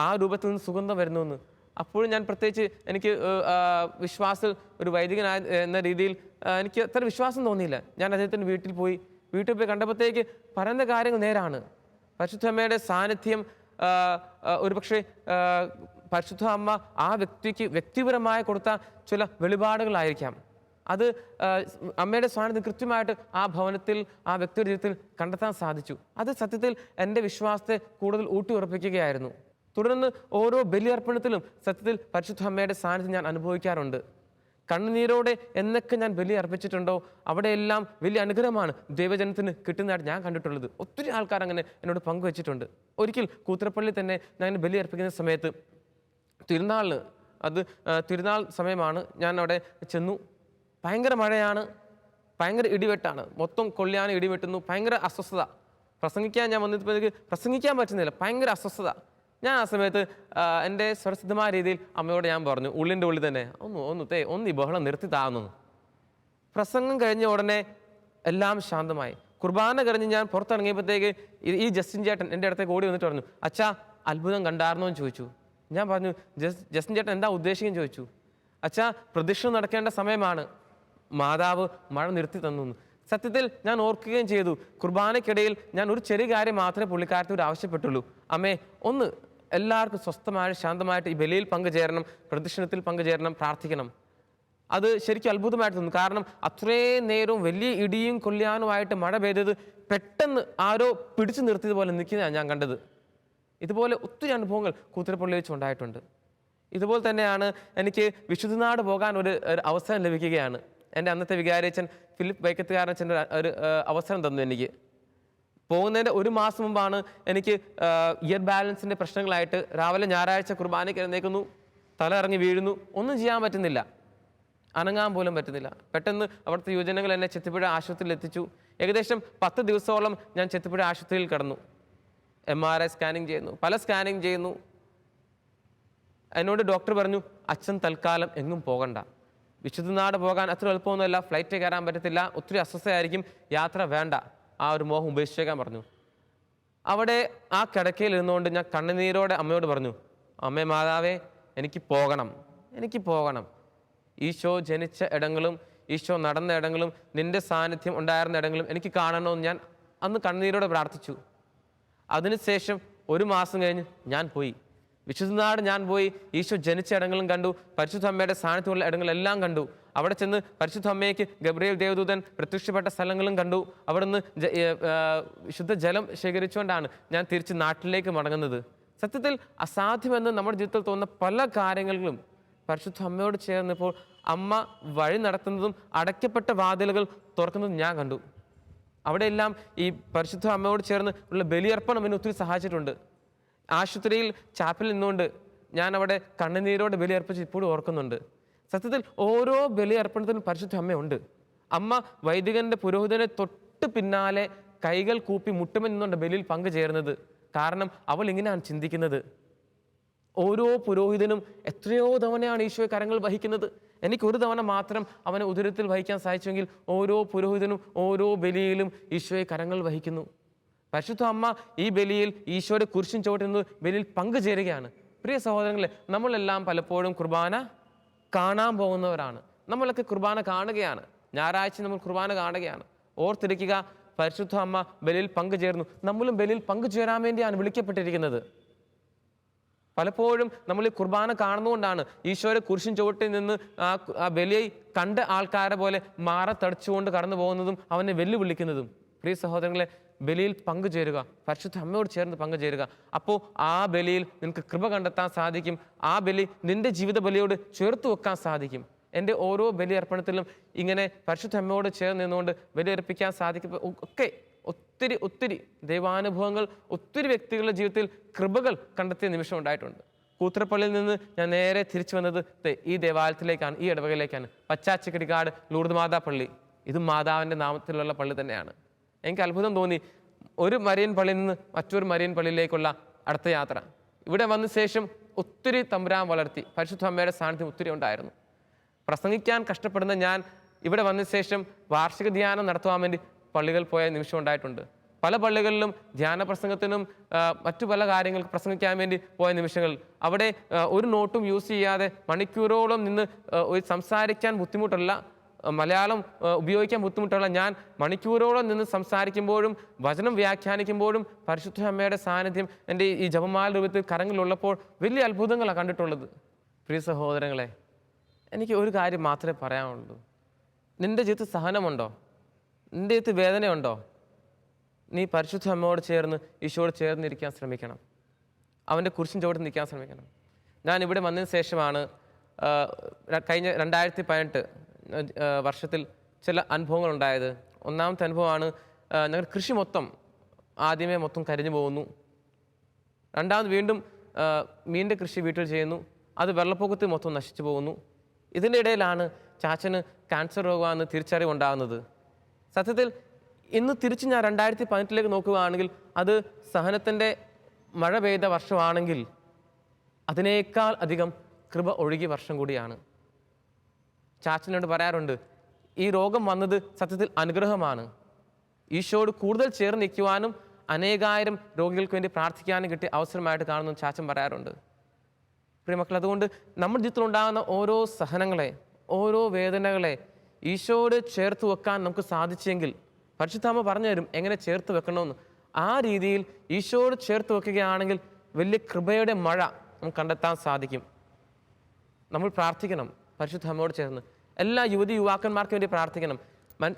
ആ രൂപത്തിൽ നിന്ന് സുഗന്ധം വരുന്നു എന്ന്. അപ്പോഴും ഞാൻ പ്രത്യേകിച്ച് എനിക്ക് ഏഹ്, വിശ്വാസം ഒരു വൈദികനായ എന്ന രീതിയിൽ എനിക്ക് അത്ര വിശ്വാസം തോന്നിയില്ല. ഞാൻ അദ്ദേഹത്തിന്റെ വീട്ടിൽ പോയി. വീട്ടിൽ പോയി കണ്ടപ്പോഴത്തേക്ക് പറയുന്ന കാര്യങ്ങൾ നേരാണ്. പരിശുദ്ധമ്മയുടെ സാന്നിധ്യം ഒരുപക്ഷെ പരിശുദ്ധ അമ്മ ആ വ്യക്തിക്ക് വ്യക്തിപരമായി കൊടുത്ത ചില വെളിപാടുകളായിരിക്കാം. അത് അമ്മയുടെ സാന്നിധ്യം കൃത്യമായിട്ട് ആ ഭവനത്തിൽ ആ വ്യക്തിയുടെ ജീവിതത്തിൽ കണ്ടെത്താൻ സാധിച്ചു. അത് സത്യത്തിൽ എന്റെ വിശ്വാസത്തെ കൂടുതൽ ഊട്ടി ഉറപ്പിക്കുകയായിരുന്നു തുടർന്ന് ഓരോ ബലിയർപ്പണത്തിലും സത്യത്തിൽ പരിശുദ്ധ അമ്മയുടെ സാന്നിധ്യം ഞാൻ അനുഭവിക്കാറുണ്ട്. കണ്ണുനീരോടെ എന്നൊക്കെ ഞാൻ ബലി അർപ്പിച്ചിട്ടുണ്ടോ? അവിടെയെല്ലാം വലിയ അനുഗ്രഹമാണ് ദൈവജനത്തിന് കിട്ടുന്നതായിട്ട് ഞാൻ കണ്ടിട്ടുള്ളത്. ഒത്തിരി ആൾക്കാർ അങ്ങനെ എന്നോട് പങ്കുവച്ചിട്ടുണ്ട്. ഒരിക്കൽ കൂത്തറപ്പള്ളി തന്നെ ഞാൻ ബലി അർപ്പിക്കുന്ന സമയത്ത് തിരുനാളിന് അത് തിരുനാൾ സമയമാണ്. ഞാൻ അവിടെ ചെന്നു. ഭയങ്കര മഴയാണ്. ഭയങ്കര ഇടിവെട്ടാണ്. മൊത്തം കൊള്ളിയാണ് ഇടിവെട്ടുന്നു. ഭയങ്കര അസ്വസ്ഥത. പ്രസംഗിക്കാൻ ഞാൻ വന്നിട്ട് പ്രസംഗിക്കാൻ പറ്റുന്നില്ല. ഭയങ്കര അസ്വസ്ഥത. ഞാൻ ആ സമയത്ത് എന്റെ സ്വരസിദ്ധമായ രീതിയിൽ അമ്മയോട് ഞാൻ പറഞ്ഞു ഉള്ളിന്റെ ഉള്ളിൽ തന്നെ ഒന്ന് ഒന്ന് തേ ഒന്ന് ഈ ബഹളം നിർത്തി താന്നു. പ്രസംഗം കഴിഞ്ഞ ഉടനെ എല്ലാം ശാന്തമായി. കുർബാന കഴിഞ്ഞ് ഞാൻ പുറത്തിറങ്ങിയപ്പോഴത്തേക്ക് ഈ ജസ്റ്റിൻ ചേട്ടൻ എന്റെ അടുത്തേക്ക് ഓടി വന്നിട്ട് പറഞ്ഞു അച്ഛാ അത്ഭുതം കണ്ടായിരുന്നോ? എന്ന് ചോദിച്ചു. ഞാൻ പറഞ്ഞു ജസ് ജസ്റ്റിൻ ചേട്ടൻ എന്താ ഉദ്ദേശിക്കുന്നത് ചോദിച്ചു. അച്ഛാ പ്രദക്ഷിണം നടക്കേണ്ട സമയമാണ്. മാതാവ് മഴ നിർത്തി തന്നു. സത്യത്തിൽ ഞാൻ ഓർക്കുകയും ചെയ്തു. കുർബാനയ്ക്കിടയിൽ ഞാൻ ഒരു ചെറിയ കാര്യം മാത്രമേ പുള്ളിക്കാരത്തോട് ആവശ്യപ്പെട്ടുള്ളൂ. അമ്മേ ഒന്ന് എല്ലാവർക്കും സ്വസ്ഥമായി ശാന്തമായിട്ട് ഈ ബലിയിൽ പങ്കുചേരണം പ്രദക്ഷിണത്തിൽ പങ്കുചേരണം പ്രാർത്ഥിക്കണം. അത് ശരിക്കും അത്ഭുതമായിട്ട് തോന്നുന്നു. കാരണം അത്രയും നേരവും വലിയ ഇടിയും കൊല്ലിയാനുമായിട്ട് മഴ പെയ്തത് പെട്ടെന്ന് ആരോ പിടിച്ചു നിർത്തിയതുപോലെ നിൽക്കുന്നതാണ് ഞാൻ കണ്ടത്. ഇതുപോലെ ഒത്തിരി അനുഭവങ്ങൾ കൂത്തിരപ്പള്ളി വെച്ച് ഉണ്ടായിട്ടുണ്ട്. ഇതുപോലെ തന്നെയാണ് എനിക്ക് വിശുദ്ധനാട് പോകാൻ ഒരു അവസരം ലഭിക്കുകയാണ്. എന്റെ അന്നത്തെ വികാരിയച്ഛൻ ഫിലിപ്പ് വൈക്കത്തുകാരൻ ഒരു അവസരം തന്നു എനിക്ക്. പോകുന്നതിന്റെ ഒരു മാസം മുമ്പാണ് എനിക്ക് ഇയർ ബാലൻസിന്റെ പ്രശ്നങ്ങളായിട്ട് രാവിലെ ഞായറാഴ്ച കുർബാനയ്ക്ക് എഴുന്നേക്കുന്നു തല ഇറങ്ങി വീഴുന്നു ഒന്നും ചെയ്യാൻ പറ്റുന്നില്ല. അനങ്ങാൻ പോലും പറ്റുന്നില്ല. പെട്ടെന്ന് അവിടുത്തെ യുവജനങ്ങൾ എന്നെ ചെത്തിപ്പുഴ ആശുപത്രിയിൽ എത്തിച്ചു. ഏകദേശം പത്ത് ദിവസത്തോളം ഞാൻ ചെത്തിപ്പുഴ ആശുപത്രിയിൽ കിടന്നു. എം ആർ ഐ സ്കാനിങ് ചെയ്യുന്നു. പല സ്കാനിങ് ചെയ്യുന്നു. എന്നോട് ഡോക്ടർ പറഞ്ഞു അച്ഛൻ തൽക്കാലം എങ്ങും പോകണ്ട. വിശുദ്ധനാട് പോകാൻ അത്ര എളുപ്പമൊന്നുമല്ല. ഫ്ലൈറ്റ് കയറാൻ പറ്റത്തില്ല. ഒത്തിരി അസ്വസ്ഥയായിരിക്കും. യാത്ര വേണ്ട. ആ ഒരു മോഹം ഉപേക്ഷിച്ചേക്കാൻ പറഞ്ഞു. അവിടെ ആ കിടക്കയിൽ ഇരുന്നുകൊണ്ട് ഞാൻ കണ്ണുനീരോടെ അമ്മയോട് പറഞ്ഞു അമ്മേ മാതാവേ എനിക്ക് പോകണം. എനിക്ക് പോകണം. ഈശോ ജനിച്ച ഇടങ്ങളും ഈശോ നടന്ന ഇടങ്ങളും നിന്റെ സാന്നിധ്യം ഉണ്ടായിരുന്ന ഇടങ്ങളും എനിക്ക് കാണണമെന്ന് ഞാൻ അന്ന് കണ്ണുനീരോടെ പ്രാർത്ഥിച്ചു. അതിനുശേഷം ഒരു മാസം കഴിഞ്ഞ് ഞാൻ പോയി. വിശുദ്ധനാട് ഞാൻ പോയി. ഈശോ ജനിച്ച ഇടങ്ങളും കണ്ടു. പരിശുദ്ധ അമ്മയുടെ സാന്നിധ്യമുള്ള ഇടങ്ങളെല്ലാം കണ്ടു. അവിടെ ചെന്ന് പരിശുദ്ധ അമ്മയ്ക്ക് ഗബ്രിയേൽ ദേവദൂതൻ പ്രത്യക്ഷപ്പെട്ട സ്ഥലങ്ങളും കണ്ടു. അവിടുന്ന് വിശുദ്ധ ജലം ശേഖരിച്ചുകൊണ്ടാണ് ഞാൻ തിരിച്ച് നാട്ടിലേക്ക് മടങ്ങുന്നത്. സത്യത്തിൽ അസാധ്യമെന്ന് നമ്മുടെ ജീവിതത്തിൽ തോന്നുന്ന പല കാര്യങ്ങളിലും പരിശുദ്ധ അമ്മയോട് ചേർന്നപ്പോൾ അമ്മ വഴി നടത്തുന്നതും അടയ്ക്കപ്പെട്ട വാതിലുകൾ തുറക്കുന്നതും ഞാൻ കണ്ടു. അവിടെയെല്ലാം ഈ പരിശുദ്ധ അമ്മയോട് ചേർന്ന് ഉള്ള ബലിയർപ്പണം എന്നെ ഒത്തിരി സഹായിച്ചിട്ടുണ്ട്. ആശുപത്രിയിൽ ചാപ്പിൽ നിന്നുകൊണ്ട് ഞാൻ അവിടെ കണ്ണുനീരോടെ ബലിയർപ്പിച്ച് ഇപ്പോഴും ഓർക്കുന്നുണ്ട്. സത്യത്തിൽ ഓരോ ബലിയർപ്പണത്തിനും പരിശുദ്ധ അമ്മയുണ്ട്. അമ്മ വൈദികന്റെ പുരോഹിതനെ തൊട്ട് പിന്നാലെ കൈകൾ കൂപ്പി മുട്ടുമെന്നുകൊണ്ട് ബലിയിൽ പങ്കുചേരുന്നത് കാരണം അവൾ ഇങ്ങനെയാണ് ചിന്തിക്കുന്നത്. ഓരോ പുരോഹിതനും എത്രയോ തവണയാണ് ഈശോയെ കരങ്ങൾ വഹിക്കുന്നത്. എനിക്ക് ഒരു തവണ മാത്രം അവനെ ഉദരത്തിൽ വഹിക്കാൻ സാധിച്ചെങ്കിൽ ഓരോ പുരോഹിതനും ഓരോ ബലിയിലും ഈശോയെ കരങ്ങൾ വഹിക്കുന്നു. പരിശുദ്ധ അമ്മ ഈ ബലിയിൽ ഈശോയുടെ കുരിശും ചുവട്ടിൽ നിന്ന് ബലിയിൽ പങ്കുചേരുകയാണ് പ്രിയ സഹോദരങ്ങളെ നമ്മളെല്ലാം പലപ്പോഴും കുർബാന കാണാൻ പോകുന്നവരാണ്. നമ്മളൊക്കെ കുർബാന കാണുകയാണ്. ഞായറാഴ്ച നമ്മൾ കുർബാന കാണുകയാണ്. ഓർത്തിരിക്കുക പരിശുദ്ധ അമ്മ ബലിയിൽ പങ്കുചേർന്നു നമ്മളും ബലിയിൽ പങ്കുചേരാൻ വേണ്ടിയാണ് വിളിക്കപ്പെട്ടിരിക്കുന്നത്. പലപ്പോഴും നമ്മൾ ഈ കുർബാന കാണുന്നതുകൊണ്ടാണ് ഈശോരെ കുരിശിൻ ചുവട്ടിൽ നിന്ന് ആ ആ ബലിയെ കണ്ട ആൾക്കാരെ പോലെ മാറത്തടിച്ചുകൊണ്ട് കടന്നു പോകുന്നതും അവനെ വെല്ലുവിളിക്കുന്നതും. പ്രിയ സഹോദരങ്ങളെ ബലിയിൽ പങ്കുചേരുക പരിശുദ്ധ അമ്മയോട് ചേർന്ന് പങ്കുചേരുക. അപ്പോൾ ആ ബലിയിൽ നിനക്ക് കൃപ കണ്ടെത്താൻ സാധിക്കും. ആ ബലി നിന്റെ ജീവിത ബലിയോട് ചേർത്ത് വെക്കാൻ സാധിക്കും. എന്റെ ഓരോ ബലിയർപ്പണത്തിലും ഇങ്ങനെ പരിശുദ്ധ അമ്മയോട് ചേർന്ന് നിന്നുകൊണ്ട് ബലിയർപ്പിക്കാൻ സാധിക്കും. ഒക്കെ ഒത്തിരി ഒത്തിരി ദൈവാനുഭവങ്ങൾ ഒത്തിരി വ്യക്തികളുടെ ജീവിതത്തിൽ കൃപകൾ കണ്ടെത്തിയ നിമിഷം ഉണ്ടായിട്ടുണ്ട്. കൂത്രപ്പള്ളിയിൽ നിന്ന് ഞാൻ നേരെ തിരിച്ചു വന്നത് ഈ ദേവാലയത്തിലേക്കാണ് ഈ ഇടവകയിലേക്കാണ്. പച്ചാച്ചിക്കടിക്കാട് ലൂർദ് മാതാ പള്ളി. ഇത് മാതാവിന്റെ നാമത്തിലുള്ള പള്ളി തന്നെയാണ്. എനിക്ക് അത്ഭുതം തോന്നി. ഒരു മരിയൻ പള്ളിയിൽ നിന്ന് മറ്റൊരു മരിയൻ പള്ളിയിലേക്കുള്ള അടുത്ത യാത്ര. ഇവിടെ വന്ന ശേഷം ഒത്തിരി തമ്പുരാൻ വളർത്തി പരിശുദ്ധ അമ്മയുടെ സാന്നിധ്യം ഒത്തിരി ഉണ്ടായിരുന്നു. പ്രസംഗിക്കാൻ കഷ്ടപ്പെടുന്ന ഞാൻ ഇവിടെ വന്ന ശേഷം വാർഷിക ധ്യാനം നടത്തുവാൻ വേണ്ടി പള്ളികൾ പോയ നിമിഷം ഉണ്ടായിട്ടുണ്ട്. പല പള്ളികളിലും ധ്യാന പ്രസംഗത്തിനും മറ്റു പല കാര്യങ്ങൾക്ക് പ്രസംഗിക്കാൻ വേണ്ടി പോയ നിമിഷങ്ങൾ. അവിടെ ഒരു നോട്ടും യൂസ് ചെയ്യാതെ മണിക്കൂറോളം നിന്ന് ഒരു സംസാരിക്കാൻ ബുദ്ധിമുട്ടുള്ള മലയാളം ഉപയോഗിക്കാൻ ബുദ്ധിമുട്ടുള്ള ഞാൻ മണിക്കൂറോളം നിന്ന് സംസാരിക്കുമ്പോഴും വചനം വ്യാഖ്യാനിക്കുമ്പോഴും പരിശുദ്ധ അമ്മയുടെ സാന്നിധ്യം എന്റെ ഈ ജപമാല രൂപത്തിൽ കരങ്ങളിലുള്ളപ്പോൾ വലിയ അത്ഭുതങ്ങളാണ് കണ്ടിട്ടുള്ളത്. പ്രിയ സഹോദരങ്ങളെ എനിക്ക് ഒരു കാര്യം മാത്രമേ പറയാനുള്ളൂ. നിന്റെ ജീവിതത്തിൽ സഹനമുണ്ടോ? നിന്റെ ഇത് വേദനയുണ്ടോ? നീ പരിശുദ്ധ അമ്മയോട് ചേർന്ന് ഈശോട് ചേർന്നിരിക്കാൻ ശ്രമിക്കണം. അവന്റെ കുരിശിൻ ചുവട്ട് നിൽക്കാൻ ശ്രമിക്കണം. ഞാൻ ഇവിടെ വന്നതിന് ശേഷമാണ് കഴിഞ്ഞ രണ്ടായിരത്തി പതിനെട്ട് വർഷത്തിൽ ചില അനുഭവങ്ങൾ ഉണ്ടായത്. ഒന്നാമത്തെ അനുഭവമാണ് ഞങ്ങൾ കൃഷി മൊത്തം ആദ്യമേ മൊത്തം കരിഞ്ഞു പോകുന്നു. രണ്ടാമത് വീണ്ടും മീനിന്റെ കൃഷി വീട്ടിൽ ചെയ്യുന്നു. അത് വെള്ളപ്പൊക്കത്തിൽ മൊത്തം നശിച്ചു പോകുന്നു. ഇതിന്റെ ഇടയിലാണ് ചാച്ചന് ക്യാൻസർ രോഗമാണെന്ന് തിരിച്ചറിവുണ്ടാകുന്നത്. സത്യത്തിൽ ഇന്ന് തിരിച്ച് ഞാൻ രണ്ടായിരത്തി പതിനെട്ടിലേക്ക് നോക്കുകയാണെങ്കിൽ അത് സഹനത്തിന്റെ മഴ പെയ്ത വർഷമാണെങ്കിൽ അതിനേക്കാൾ അധികം കൃപ ഒഴുകിയ വർഷം കൂടിയാണ്. ചാച്ചനോട് പറയാറുണ്ട് ഈ രോഗം വന്നത് സത്യത്തിൽ അനുഗ്രഹമാണ്. ഈശോയോട് കൂടുതൽ ചേർന്ന് നിൽക്കുവാനും അനേകായിരം രോഗികൾക്ക് വേണ്ടി പ്രാർത്ഥിക്കാനും കിട്ടിയ അവസരമായിട്ട് കാണുന്നു ചാച്ചൻ പറയാറുണ്ട്. പ്രിയമക്കൾ അതുകൊണ്ട് നമ്മുടെ ജീവിതത്തിൽ ഉണ്ടാകുന്ന ഓരോ സഹനങ്ങളെ ഓരോ വേദനകളെ ഈശോയോട് ചേർത്ത് വെക്കാൻ നമുക്ക് സാധിച്ചെങ്കിൽ പരിശുദ്ധാമ പറഞ്ഞു തരും എങ്ങനെ ചേർത്ത് വെക്കണമെന്ന്. ആ രീതിയിൽ ഈശോയോട് ചേർത്ത് വെക്കുകയാണെങ്കിൽ വലിയ കൃപയുടെ മഴ നമുക്ക് കണ്ടെത്താൻ സാധിക്കും. നമ്മൾ പ്രാർത്ഥിക്കണം പരിശുദ്ധ അമ്മയോട് ചേർന്ന്. എല്ലാ യുവതി യുവാക്കന്മാർക്ക് വേണ്ടി പ്രാർത്ഥിക്കണം.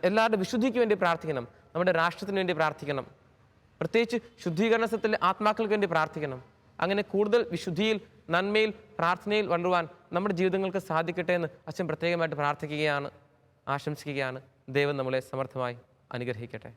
എല്ലാവരുടെ വിശുദ്ധിക്ക് വേണ്ടി പ്രാർത്ഥിക്കണം. നമ്മുടെ രാഷ്ട്രത്തിന് വേണ്ടി പ്രാർത്ഥിക്കണം. പ്രത്യേകിച്ച് ശുദ്ധീകരണത്തിലെ ആത്മാക്കൾക്ക് വേണ്ടി പ്രാർത്ഥിക്കണം. അങ്ങനെ കൂടുതൽ വിശുദ്ധിയിൽ നന്മയിൽ പ്രാർത്ഥനയിൽ വളരുവാൻ നമ്മുടെ ജീവിതങ്ങൾക്ക് സാധിക്കട്ടെ എന്ന് അച്ഛൻ പ്രത്യേകമായിട്ട് പ്രാർത്ഥിക്കുകയാണ്. ആശംസിക്കുകയാണ്. ദൈവം നമ്മളെ സമർത്ഥമായി അനുഗ്രഹിക്കട്ടെ.